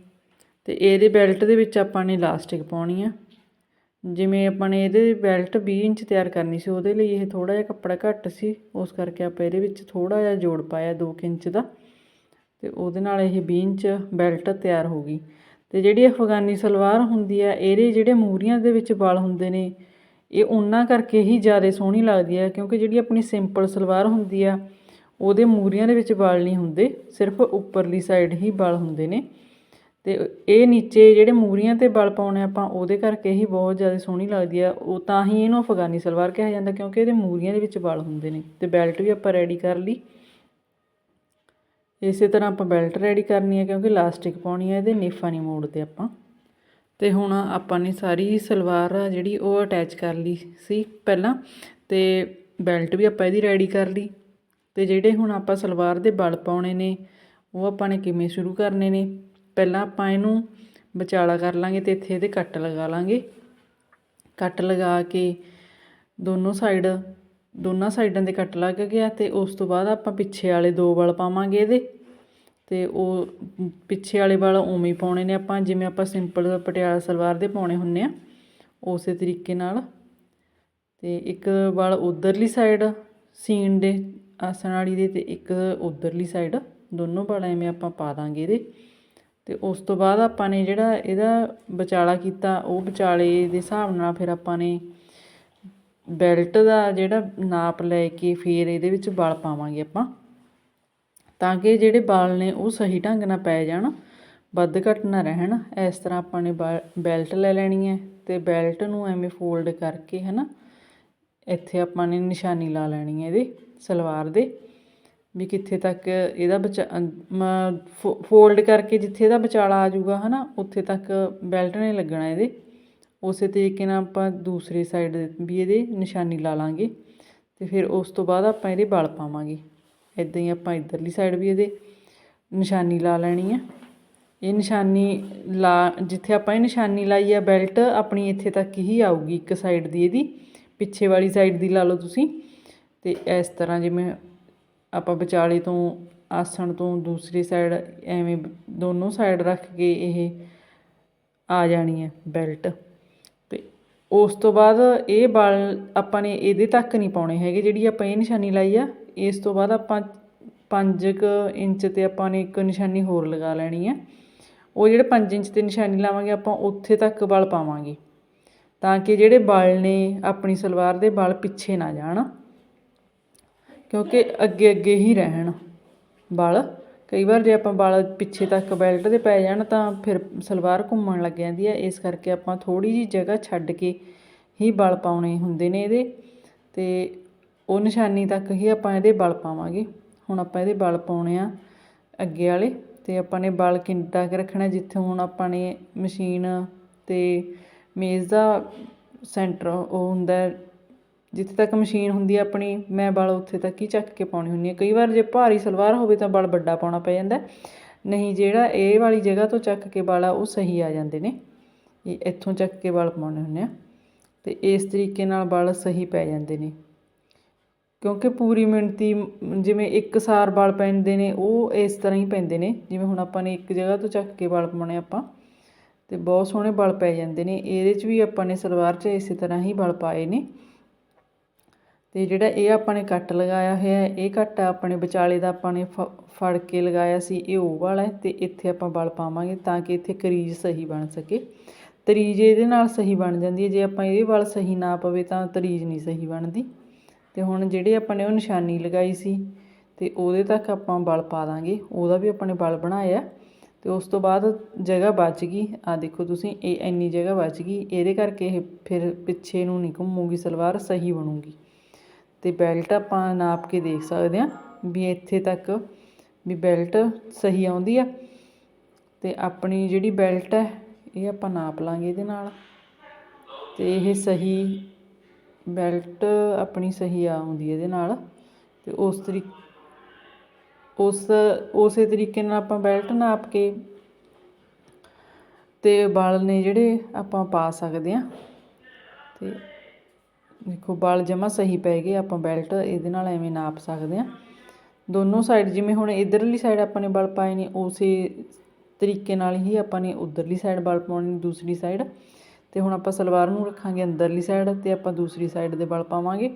ਅਤੇ ਇਹਦੇ ਬੈਲਟ ਦੇ ਵਿੱਚ ਆਪਾਂ ਨੇ ਇਲਾਸਟਿਕ ਪਾਉਣੀ ਆ। ਜਿਵੇਂ ਆਪਾਂ ਨੇ ਇਹਦੇ ਬੈਲਟ 20 ਇੰਚ ਤਿਆਰ ਕਰਨੀ ਸੀ, ਉਹਦੇ ਲਈ ਇਹ ਥੋੜ੍ਹਾ ਜਿਹਾ ਕੱਪੜਾ ਘੱਟ ਸੀ। ਉਸ ਕਰਕੇ ਆਪਾਂ ਇਹਦੇ ਵਿੱਚ ਥੋੜ੍ਹਾ ਜਿਹਾ ਜੋੜ ਪਾਇਆ 2 ਇੰਚ ਦਾ। ਅਤੇ ਉਹਦੇ ਨਾਲ ਇਹ 20 ਇੰਚ ਬੈਲਟ ਤਿਆਰ ਹੋ ਗਈ। ਅਤੇ ਜਿਹੜੀ ਅਫਗਾਨੀ ਸਲਵਾਰ ਹੁੰਦੀ ਆ, ਇਹਦੇ ਜਿਹੜੇ ਮੂਰੀਆਂ ਦੇ ਵਿੱਚ ਵਾਲ ਹੁੰਦੇ ਨੇ, ਇਹ ਉਹਨਾਂ ਕਰਕੇ ਹੀ ਜ਼ਿਆਦਾ ਸੋਹਣੀ ਲੱਗਦੀ ਆ, ਕਿਉਂਕਿ ਜਿਹੜੀ ਆਪਣੀ ਸਿੰਪਲ ਸਲਵਾਰ ਹੁੰਦੀ ਆ, ਉਹਦੇ ਮੂਰੀਆਂ ਦੇ ਵਿੱਚ ਵਾਲ ਨਹੀਂ ਹੁੰਦੇ, ਸਿਰਫ ਉੱਪਰਲੀ ਸਾਈਡ ਹੀ ਵਾਲ ਹੁੰਦੇ ਨੇ। ਅਤੇ ਇਹ ਨੀਚੇ ਜਿਹੜੇ ਮੂਰੀਆਂ ਤੇ ਵਾਲ ਪਾਉਣੇ ਆਪਾਂ ਉਹਦੇ ਕਰਕੇ ਹੀ ਬਹੁਤ ਜ਼ਿਆਦਾ ਸੋਹਣੀ ਲੱਗਦੀ ਆ। ਉਹ ਤਾਂ ਹੀ ਇਹਨੂੰ ਅਫਗਾਨੀ ਸਲਵਾਰ ਕਿਹਾ ਜਾਂਦਾ ਕਿਉਂਕਿ ਇਹਦੇ ਮੂਰੀਆਂ ਦੇ ਵਿੱਚ ਵਾਲ ਹੁੰਦੇ ਨੇ ਅਤੇ ਬੈਲਟ ਵੀ ਆਪਾਂ ਰੈਡੀ ਕਰ ਲਈ। ਇਸੇ ਤਰ੍ਹਾਂ ਆਪਾਂ ਬੈਲਟ ਰੈਡੀ ਕਰਨੀ ਹੈ ਕਿਉਂਕਿ ਇਲਾਸਟਿਕ ਪਾਉਣੀ ਹੈ ਇਹਦੇ ਨੇਫਾ ਨਹੀਂ ਮੋੜਦੇ ਆਪਾਂ। ਤੇ ਹੁਣ ਆਪਾਂ ਨੇ ਸਾਰੀ ਸਲਵਾਰ ਆ ਜਿਹੜੀ ਉਹ ਅਟੈਚ ਕਰ ਲਈ ਸੀ ਪਹਿਲਾਂ ਤੇ ਬੈਲਟ ਵੀ ਆਪਾਂ ਇਹਦੀ ਰੈਡੀ ਕਰ ਲਈ। ਤੇ ਜਿਹੜੇ ਹੁਣ ਆਪਾਂ ਸਲਵਾਰ ਦੇ ਬਲ ਪਾਉਣੇ ਨੇ ਉਹ ਆਪਾਂ ਨੇ ਕਿਵੇਂ ਸ਼ੁਰੂ ਕਰਨੇ ਨੇ? ਪਹਿਲਾਂ ਆਪਾਂ ਇਹਨੂੰ ਵਿਚਾਲਾ ਕਰ ਲਾਂਗੇ ਤੇ ਇੱਥੇ ਇਹਦੇ ਕੱਟ ਲਗਾ ਲਾਂਗੇ। ਕੱਟ ਲਗਾ ਕੇ ਦੋਨੋਂ ਸਾਈਡ ਦੋਨਾਂ ਸਾਈਡਾਂ ਦੇ ਕੱਟ ਲੱਗ ਗਿਆ ਤੇ ਉਸ ਤੋਂ ਬਾਅਦ ਆਪਾਂ ਪਿੱਛੇ ਵਾਲੇ ਦੋ ਵਲ ਪਾਵਾਂਗੇ ਇਹਦੇ। ਤੇ ਉਹ ਪਿੱਛੇ ਵਾਲੇ ਵਾਲ ਉਵੇਂ ਹੀ ਪਾਉਣੇ ਨੇ ਆਪਾਂ, ਜਿਵੇਂ ਆਪਾਂ ਸਿੰਪਲ ਪਟਿਆਲਾ ਸਲਵਾਰ ਦੇ ਪਾਉਣੇ ਹੁੰਨੇ ਆ, ਉਸੇ ਤਰੀਕੇ ਨਾਲ। ਤੇ ਇੱਕ ਵਾਲ ਉਧਰਲੀ ਸਾਈਡ ਸੀਨ ਦੇ ਆਸਣ ਵਾਲੀ ਦੇ ਤੇ ਇੱਕ ਉਧਰਲੀ ਸਾਈਡ ਦੋਨੋਂ ਵਾਲ ਐਵੇਂ ਆਪਾਂ ਪਾ ਦਾਂਗੇ ਇਹਦੇ। ਅਤੇ ਉਸ ਤੋਂ ਬਾਅਦ ਆਪਾਂ ਨੇ ਜਿਹੜਾ ਇਹਦਾ ਵਿਚਾਲਾ ਕੀਤਾ, ਉਹ ਵਿਚਾਲੇ ਦੇ ਹਿਸਾਬ ਨਾਲ ਫਿਰ ਆਪਾਂ ਨੇ ਬੈਲਟ ਦਾ ਜਿਹੜਾ ਨਾਪ ਲੈ ਕੇ ਫਿਰ ਇਹਦੇ ਵਿੱਚ ਵਲ ਪਾਵਾਂਗੇ ਆਪਾਂ, ਤਾਂ ਕਿ ਜਿਹੜੇ ਵਾਲ ਨੇ ਉਹ ਸਹੀ ਢੰਗ ਨਾਲ ਪੈ ਜਾਣ, ਵੱਧ ਘੱਟ ਨਾ ਰਹਿਣ। ਇਸ ਤਰ੍ਹਾਂ ਆਪਾਂ ਨੇ ਬੈਲਟ ਲੈ ਲੈਣੀ ਹੈ ਤੇ ਬੈਲਟ ਨੂੰ ਐਵੇਂ ਫੋਲਡ ਕਰਕੇ ਹਨਾ, ਇੱਥੇ ਆਪਾਂ ਨੇ ਨਿਸ਼ਾਨੀ ਲਾ ਲੈਣੀ ਹੈ ਇਹਦੇ ਸਲਵਾਰ ਦੇ। ਵੀ ਕਿੱਥੇ ਤੱਕ ਇਹਦਾ ਬਚਾ ਫੋਲਡ ਕਰਕੇ ਜਿੱਥੇ ਇਹਦਾ ਵਿਚਾਲਾ ਆ ਜਾਊਗਾ, ਹਨਾ, ਉੱਥੇ ਤੱਕ ਬੈਲਟ ਨੇ ਲੱਗਣਾ ਇਹਦੇ। ਉਸੇ ਤਰੀਕੇ ਨਾਲ ਆਪਾਂ ਦੂਸਰੀ ਸਾਈਡ ਵੀ ਇਹਦੇ ਨਿਸ਼ਾਨੀ ਲਾ ਲਾਂਗੇ ਤੇ ਫਿਰ ਉਸ ਤੋਂ ਬਾਅਦ ਆਪਾਂ ਇਹਦੇ ਵਲ ਪਾਵਾਂਗੇ। ਇਦਾਂ ਹੀ ਆਪਾਂ ਇਧਰਲੀ ਸਾਈਡ ਵੀ ਇਹਦੇ ਨਿਸ਼ਾਨੀ ਲਾ ਲੈਣੀ ਆ। ਇਹ ਨਿਸ਼ਾਨੀ ਲਾ, ਜਿੱਥੇ ਆਪਾਂ ਇਹ ਨਿਸ਼ਾਨੀ ਲਾਈ ਆ ਬੈਲਟ ਆਪਣੀ ਇੱਥੇ ਤੱਕ ਹੀ ਆਊਗੀ ਇੱਕ ਸਾਈਡ ਦੀ ਇਹਦੀ। ਪਿੱਛੇ ਵਾਲੀ ਸਾਈਡ ਦੀ ਲਾ ਲਓ ਤੁਸੀਂ। ਤੇ ਇਸ ਤਰ੍ਹਾਂ ਜਿਵੇਂ ਆਪਾਂ ਵਿਚਾਲੇ ਤੋਂ ਆਸਣ ਤੋਂ ਦੂਸਰੀ ਸਾਈਡ ਐਵੇਂ ਦੋਨੋਂ ਸਾਈਡ ਰੱਖ ਕੇ ਇਹ ਆ ਜਾਣੀ ਹੈ ਬੈਲਟ ਅਤੇ ਉਸ ਤੋਂ ਬਾਅਦ ਇਹ ਬਲ ਆਪਾਂ ਨੇ ਇਹਦੇ ਤੱਕ ਨਹੀਂ ਪਾਉਣੇ ਹੈਗੇ, ਜਿਹੜੀ ਆਪਾਂ ਇਹ ਨਿਸ਼ਾਨੀ ਲਾਈ ਆ, ਇਸ ਤੋਂ ਬਾਅਦ ਆਪਾਂ 5 ਕੁ ਇੰਚ ਤੇ ਆਪਾਂ ਨੇ ਇੱਕ ਨਿਸ਼ਾਨੀ ਹੋਰ ਲਗਾ ਲੈਣੀ ਹੈ ਉਹ ਜਿਹੜੇ 5 ਇੰਚ ਤੇ ਨਿਸ਼ਾਨੀ ਲਾਵਾਂਗੇ, ਆਪਾਂ ਉੱਥੇ ਤੱਕ ਬਲ ਪਾਵਾਂਗੇ, ਤਾਂ ਕਿ ਜਿਹੜੇ ਬਲ ਨੇ ਆਪਣੀ ਸਲਵਾਰ ਦੇ ਬਲ ਪਿੱਛੇ ਨਾ ਜਾਣ। ਕਿਉਂਕਿ ਅੱਗੇ ਅੱਗੇ ਹੀ ਰਹਿਣ ਬਲ। ਕਈ ਵਾਰ ਜੇ ਆਪਾਂ ਬਲ ਪਿੱਛੇ ਤੱਕ ਬੈਲਟ ਦੇ ਪੈ ਜਾਣ ਤਾਂ ਫਿਰ ਸਲਵਾਰ ਘੁੰਮਣ ਲੱਗ ਜਾਂਦੀ ਹੈ। ਇਸ ਕਰਕੇ ਆਪਾਂ ਥੋੜੀ ਜੀ ਜਗ੍ਹਾ ਛੱਡ ਕੇ ਹੀ ਬਲ ਪਾਉਣੇ ਹੁੰਦੇ ਨੇ ਇਹਦੇ। ਤੇ ਉਹ ਨਿਸ਼ਾਨੀ ਤੱਕ ਹੀ ਆਪਾਂ ਇਹਦੇ ਬਲ ਪਾਵਾਂਗੇ। ਹੁਣ ਆਪਾਂ ਇਹਦੇ ਬਲ ਪਾਉਣੇ ਆ ਅੱਗੇ ਵਾਲੇ ਤੇ ਆਪਾਂ ਨੇ ਬਲ ਕਿੰਟਾ ਕੇ ਰੱਖਣਾ ਜਿੱਥੇ ਹੁਣ ਆਪਾਂ ਨੇ ਮਸ਼ੀਨ ਤੇ ਮੇਜ਼ ਦਾ ਸੈਂਟਰ ਉਹ ਹੁੰਦਾ ਜਿੱਥੇ ਤੱਕ ਮਸ਼ੀਨ ਹੁੰਦੀ ਹੈ ਆਪਣੀ, ਮੈਂ ਬਲ ਉੱਥੇ ਤੱਕ ਹੀ ਚੱਕ ਕੇ ਪਾਉਣੀ ਹੁੰਦੀ ਹੈ ਕਈ ਵਾਰ ਜੇ ਭਾਰੀ ਸਲਵਾਰ ਹੋਵੇ ਤਾਂ ਬਲ ਵੱਡਾ ਪਾਉਣਾ ਪੈ ਜਾਂਦਾ। ਨਹੀਂ, ਜਿਹੜਾ ਇਹ ਵਾਲੀ ਜਗ੍ਹਾ ਤੋਂ ਚੱਕ ਕੇ ਬਲ ਆ, ਉਹ ਸਹੀ ਆ ਜਾਂਦੇ ਨੇ। ਇਹ ਇੱਥੋਂ ਚੱਕ ਕੇ ਬਲ ਪਾਉਣੇ ਹੁੰਦੇ ਆ। ਤੇ ਇਸ ਤਰੀਕੇ ਨਾਲ ਬਲ ਸਹੀ ਪੈ ਜਾਂਦੇ ਨੇ। ਕਿਉਂਕਿ ਪੂਰੀ ਮਿਣਤੀ, ਜਿਵੇਂ ਇੱਕ ਸਾਰ ਵਲ ਪੈਂਦੇ ਨੇ, ਉਹ ਇਸ ਤਰ੍ਹਾਂ ਹੀ ਪੈਂਦੇ ਨੇ। ਜਿਵੇਂ ਹੁਣ ਆਪਾਂ ਨੇ ਇੱਕ ਜਗ੍ਹਾ ਤੋਂ ਚੱਕ ਕੇ ਵਲ ਪਾਉਣੇ ਆਪਾਂ, ਤੇ ਬਹੁਤ ਸੋਹਣੇ ਵਲ ਪੈ ਜਾਂਦੇ ਨੇ। ਇਹਦੇ 'ਚ ਵੀ ਆਪਾਂ ਨੇ ਸਲਵਾਰ 'ਚ ਇਸੇ ਤਰ੍ਹਾਂ ਹੀ ਵਲ ਪਾਏ ਨੇ। ਅਤੇ ਜਿਹੜਾ ਇਹ ਆਪਾਂ ਨੇ ਕੱਟ ਲਗਾਇਆ ਹੋਇਆ ਇਹ ਕੱਟ ਆਪਣੇ ਵਿਚਾਲੇ ਦਾ ਆਪਾਂ ਨੇ ਫ- ਫੜ ਕੇ ਲਗਾਇਆ ਸੀ, ਇਹ ਉਹ ਵਾਲਾ ਅਤੇ ਇੱਥੇ ਆਪਾਂ ਵਲ ਪਾਵਾਂਗੇ ਤਾਂ ਕਿ ਇੱਥੇ ਕਰੀਜ਼ ਸਹੀ ਬਣ ਸਕੇ। ਤਰੀਜ਼ ਇਹਦੇ ਨਾਲ ਸਹੀ ਬਣ ਜਾਂਦੀ ਹੈ, ਜੇ ਆਪਾਂ ਇਹ ਵੱਲ ਸਹੀ ਨਾ ਪਵੇ ਤਾਂ ਤਰੀਜ਼ ਨਹੀਂ ਸਹੀ ਬਣਦੀ। ਅਤੇ ਹੁਣ ਜਿਹੜੇ ਆਪਾਂ ਨੇ ਉਹ ਨਿਸ਼ਾਨੀ ਲਗਾਈ ਸੀ ਅਤੇ ਉਹਦੇ ਤੱਕ ਆਪਾਂ ਵਲ ਪਾ ਦਾਂਗੇ, ਉਹਦਾ ਵੀ ਆਪਾਂ ਨੇ ਵਲ ਬਣਾਇਆ। ਅਤੇ ਉਸ ਤੋਂ ਬਾਅਦ ਜਗ੍ਹਾ ਬਚ ਗਈ ਆ ਦੇਖੋ ਤੁਸੀਂ, ਇਹ ਇੰਨੀ ਜਗ੍ਹਾ ਬਚ ਗਈ, ਇਹਦੇ ਕਰਕੇ ਇਹ ਫਿਰ ਪਿੱਛੇ ਨੂੰ ਨਹੀਂ ਘੁੰਮੂਗੀ, ਸਲਵਾਰ ਸਹੀ ਬਣੂਗੀ। ਅਤੇ ਬੈਲਟ ਆਪਾਂ ਨਾਪ ਕੇ ਦੇਖ ਸਕਦੇ ਹਾਂ ਵੀ ਇੱਥੇ ਤੱਕ ਵੀ ਬੈਲਟ ਸਹੀ ਆਉਂਦੀ ਆ ਅਤੇ ਆਪਣੀ ਜਿਹੜੀ ਬੈਲਟ ਹੈ, ਇਹ ਆਪਾਂ ਨਾਪ ਲਾਂਗੇ ਇਹਦੇ ਨਾਲ। ਅਤੇ ਇਹ ਸਹੀ ਬੈਲਟ ਆਪਣੀ ਸਹੀ ਆਉਂਦੀ ਹੈ ਇਹਦੇ ਨਾਲ ਅਤੇ ਉਸ ਤਰੀ ਉਸ, ਉਸੇ ਤਰੀਕੇ ਨਾਲ ਆਪਾਂ ਬੈਲਟ ਨਾਪ ਕੇ ਤੇ ਵਾਲ ਨੇ ਜਿਹੜੇ ਆਪਾਂ ਪਾ ਸਕਦੇ ਆ ਤੇ ਦੇਖੋ, ਬਲ ਜਮਾ ਸਹੀ ਪੈ ਗਏ, ਆਪਾਂ ਬੈਲਟ ਇਹਦੇ ਨਾਲ ਐਵੇਂ ਨਾਪ ਸਕਦੇ ਆ ਦੋਨੋਂ ਸਾਈਡ ਜਿਵੇਂ ਹੁਣ ਇਧਰਲੀ ਸਾਈਡ ਆਪਾਂ ਨੇ ਬਲ ਪਾਏ ਨੇ, ਉਸੇ ਤਰੀਕੇ ਨਾਲ ਹੀ ਆਪਾਂ ਨੇ ਉਧਰਲੀ ਸਾਈਡ ਬਲ ਪਾਉਣੇ ਨੇ ਦੂਸਰੀ ਸਾਈਡ ਤੇ ਹੁਣ ਆਪਾਂ ਸਲਵਾਰ ਨੂੰ ਰੱਖਾਂਗੇ ਅੰਦਰਲੀ ਸਾਈਡ ਤੇ ਆਪਾਂ ਦੂਸਰੀ ਸਾਈਡ ਦੇ ਬਲ ਪਾਵਾਂਗੇ।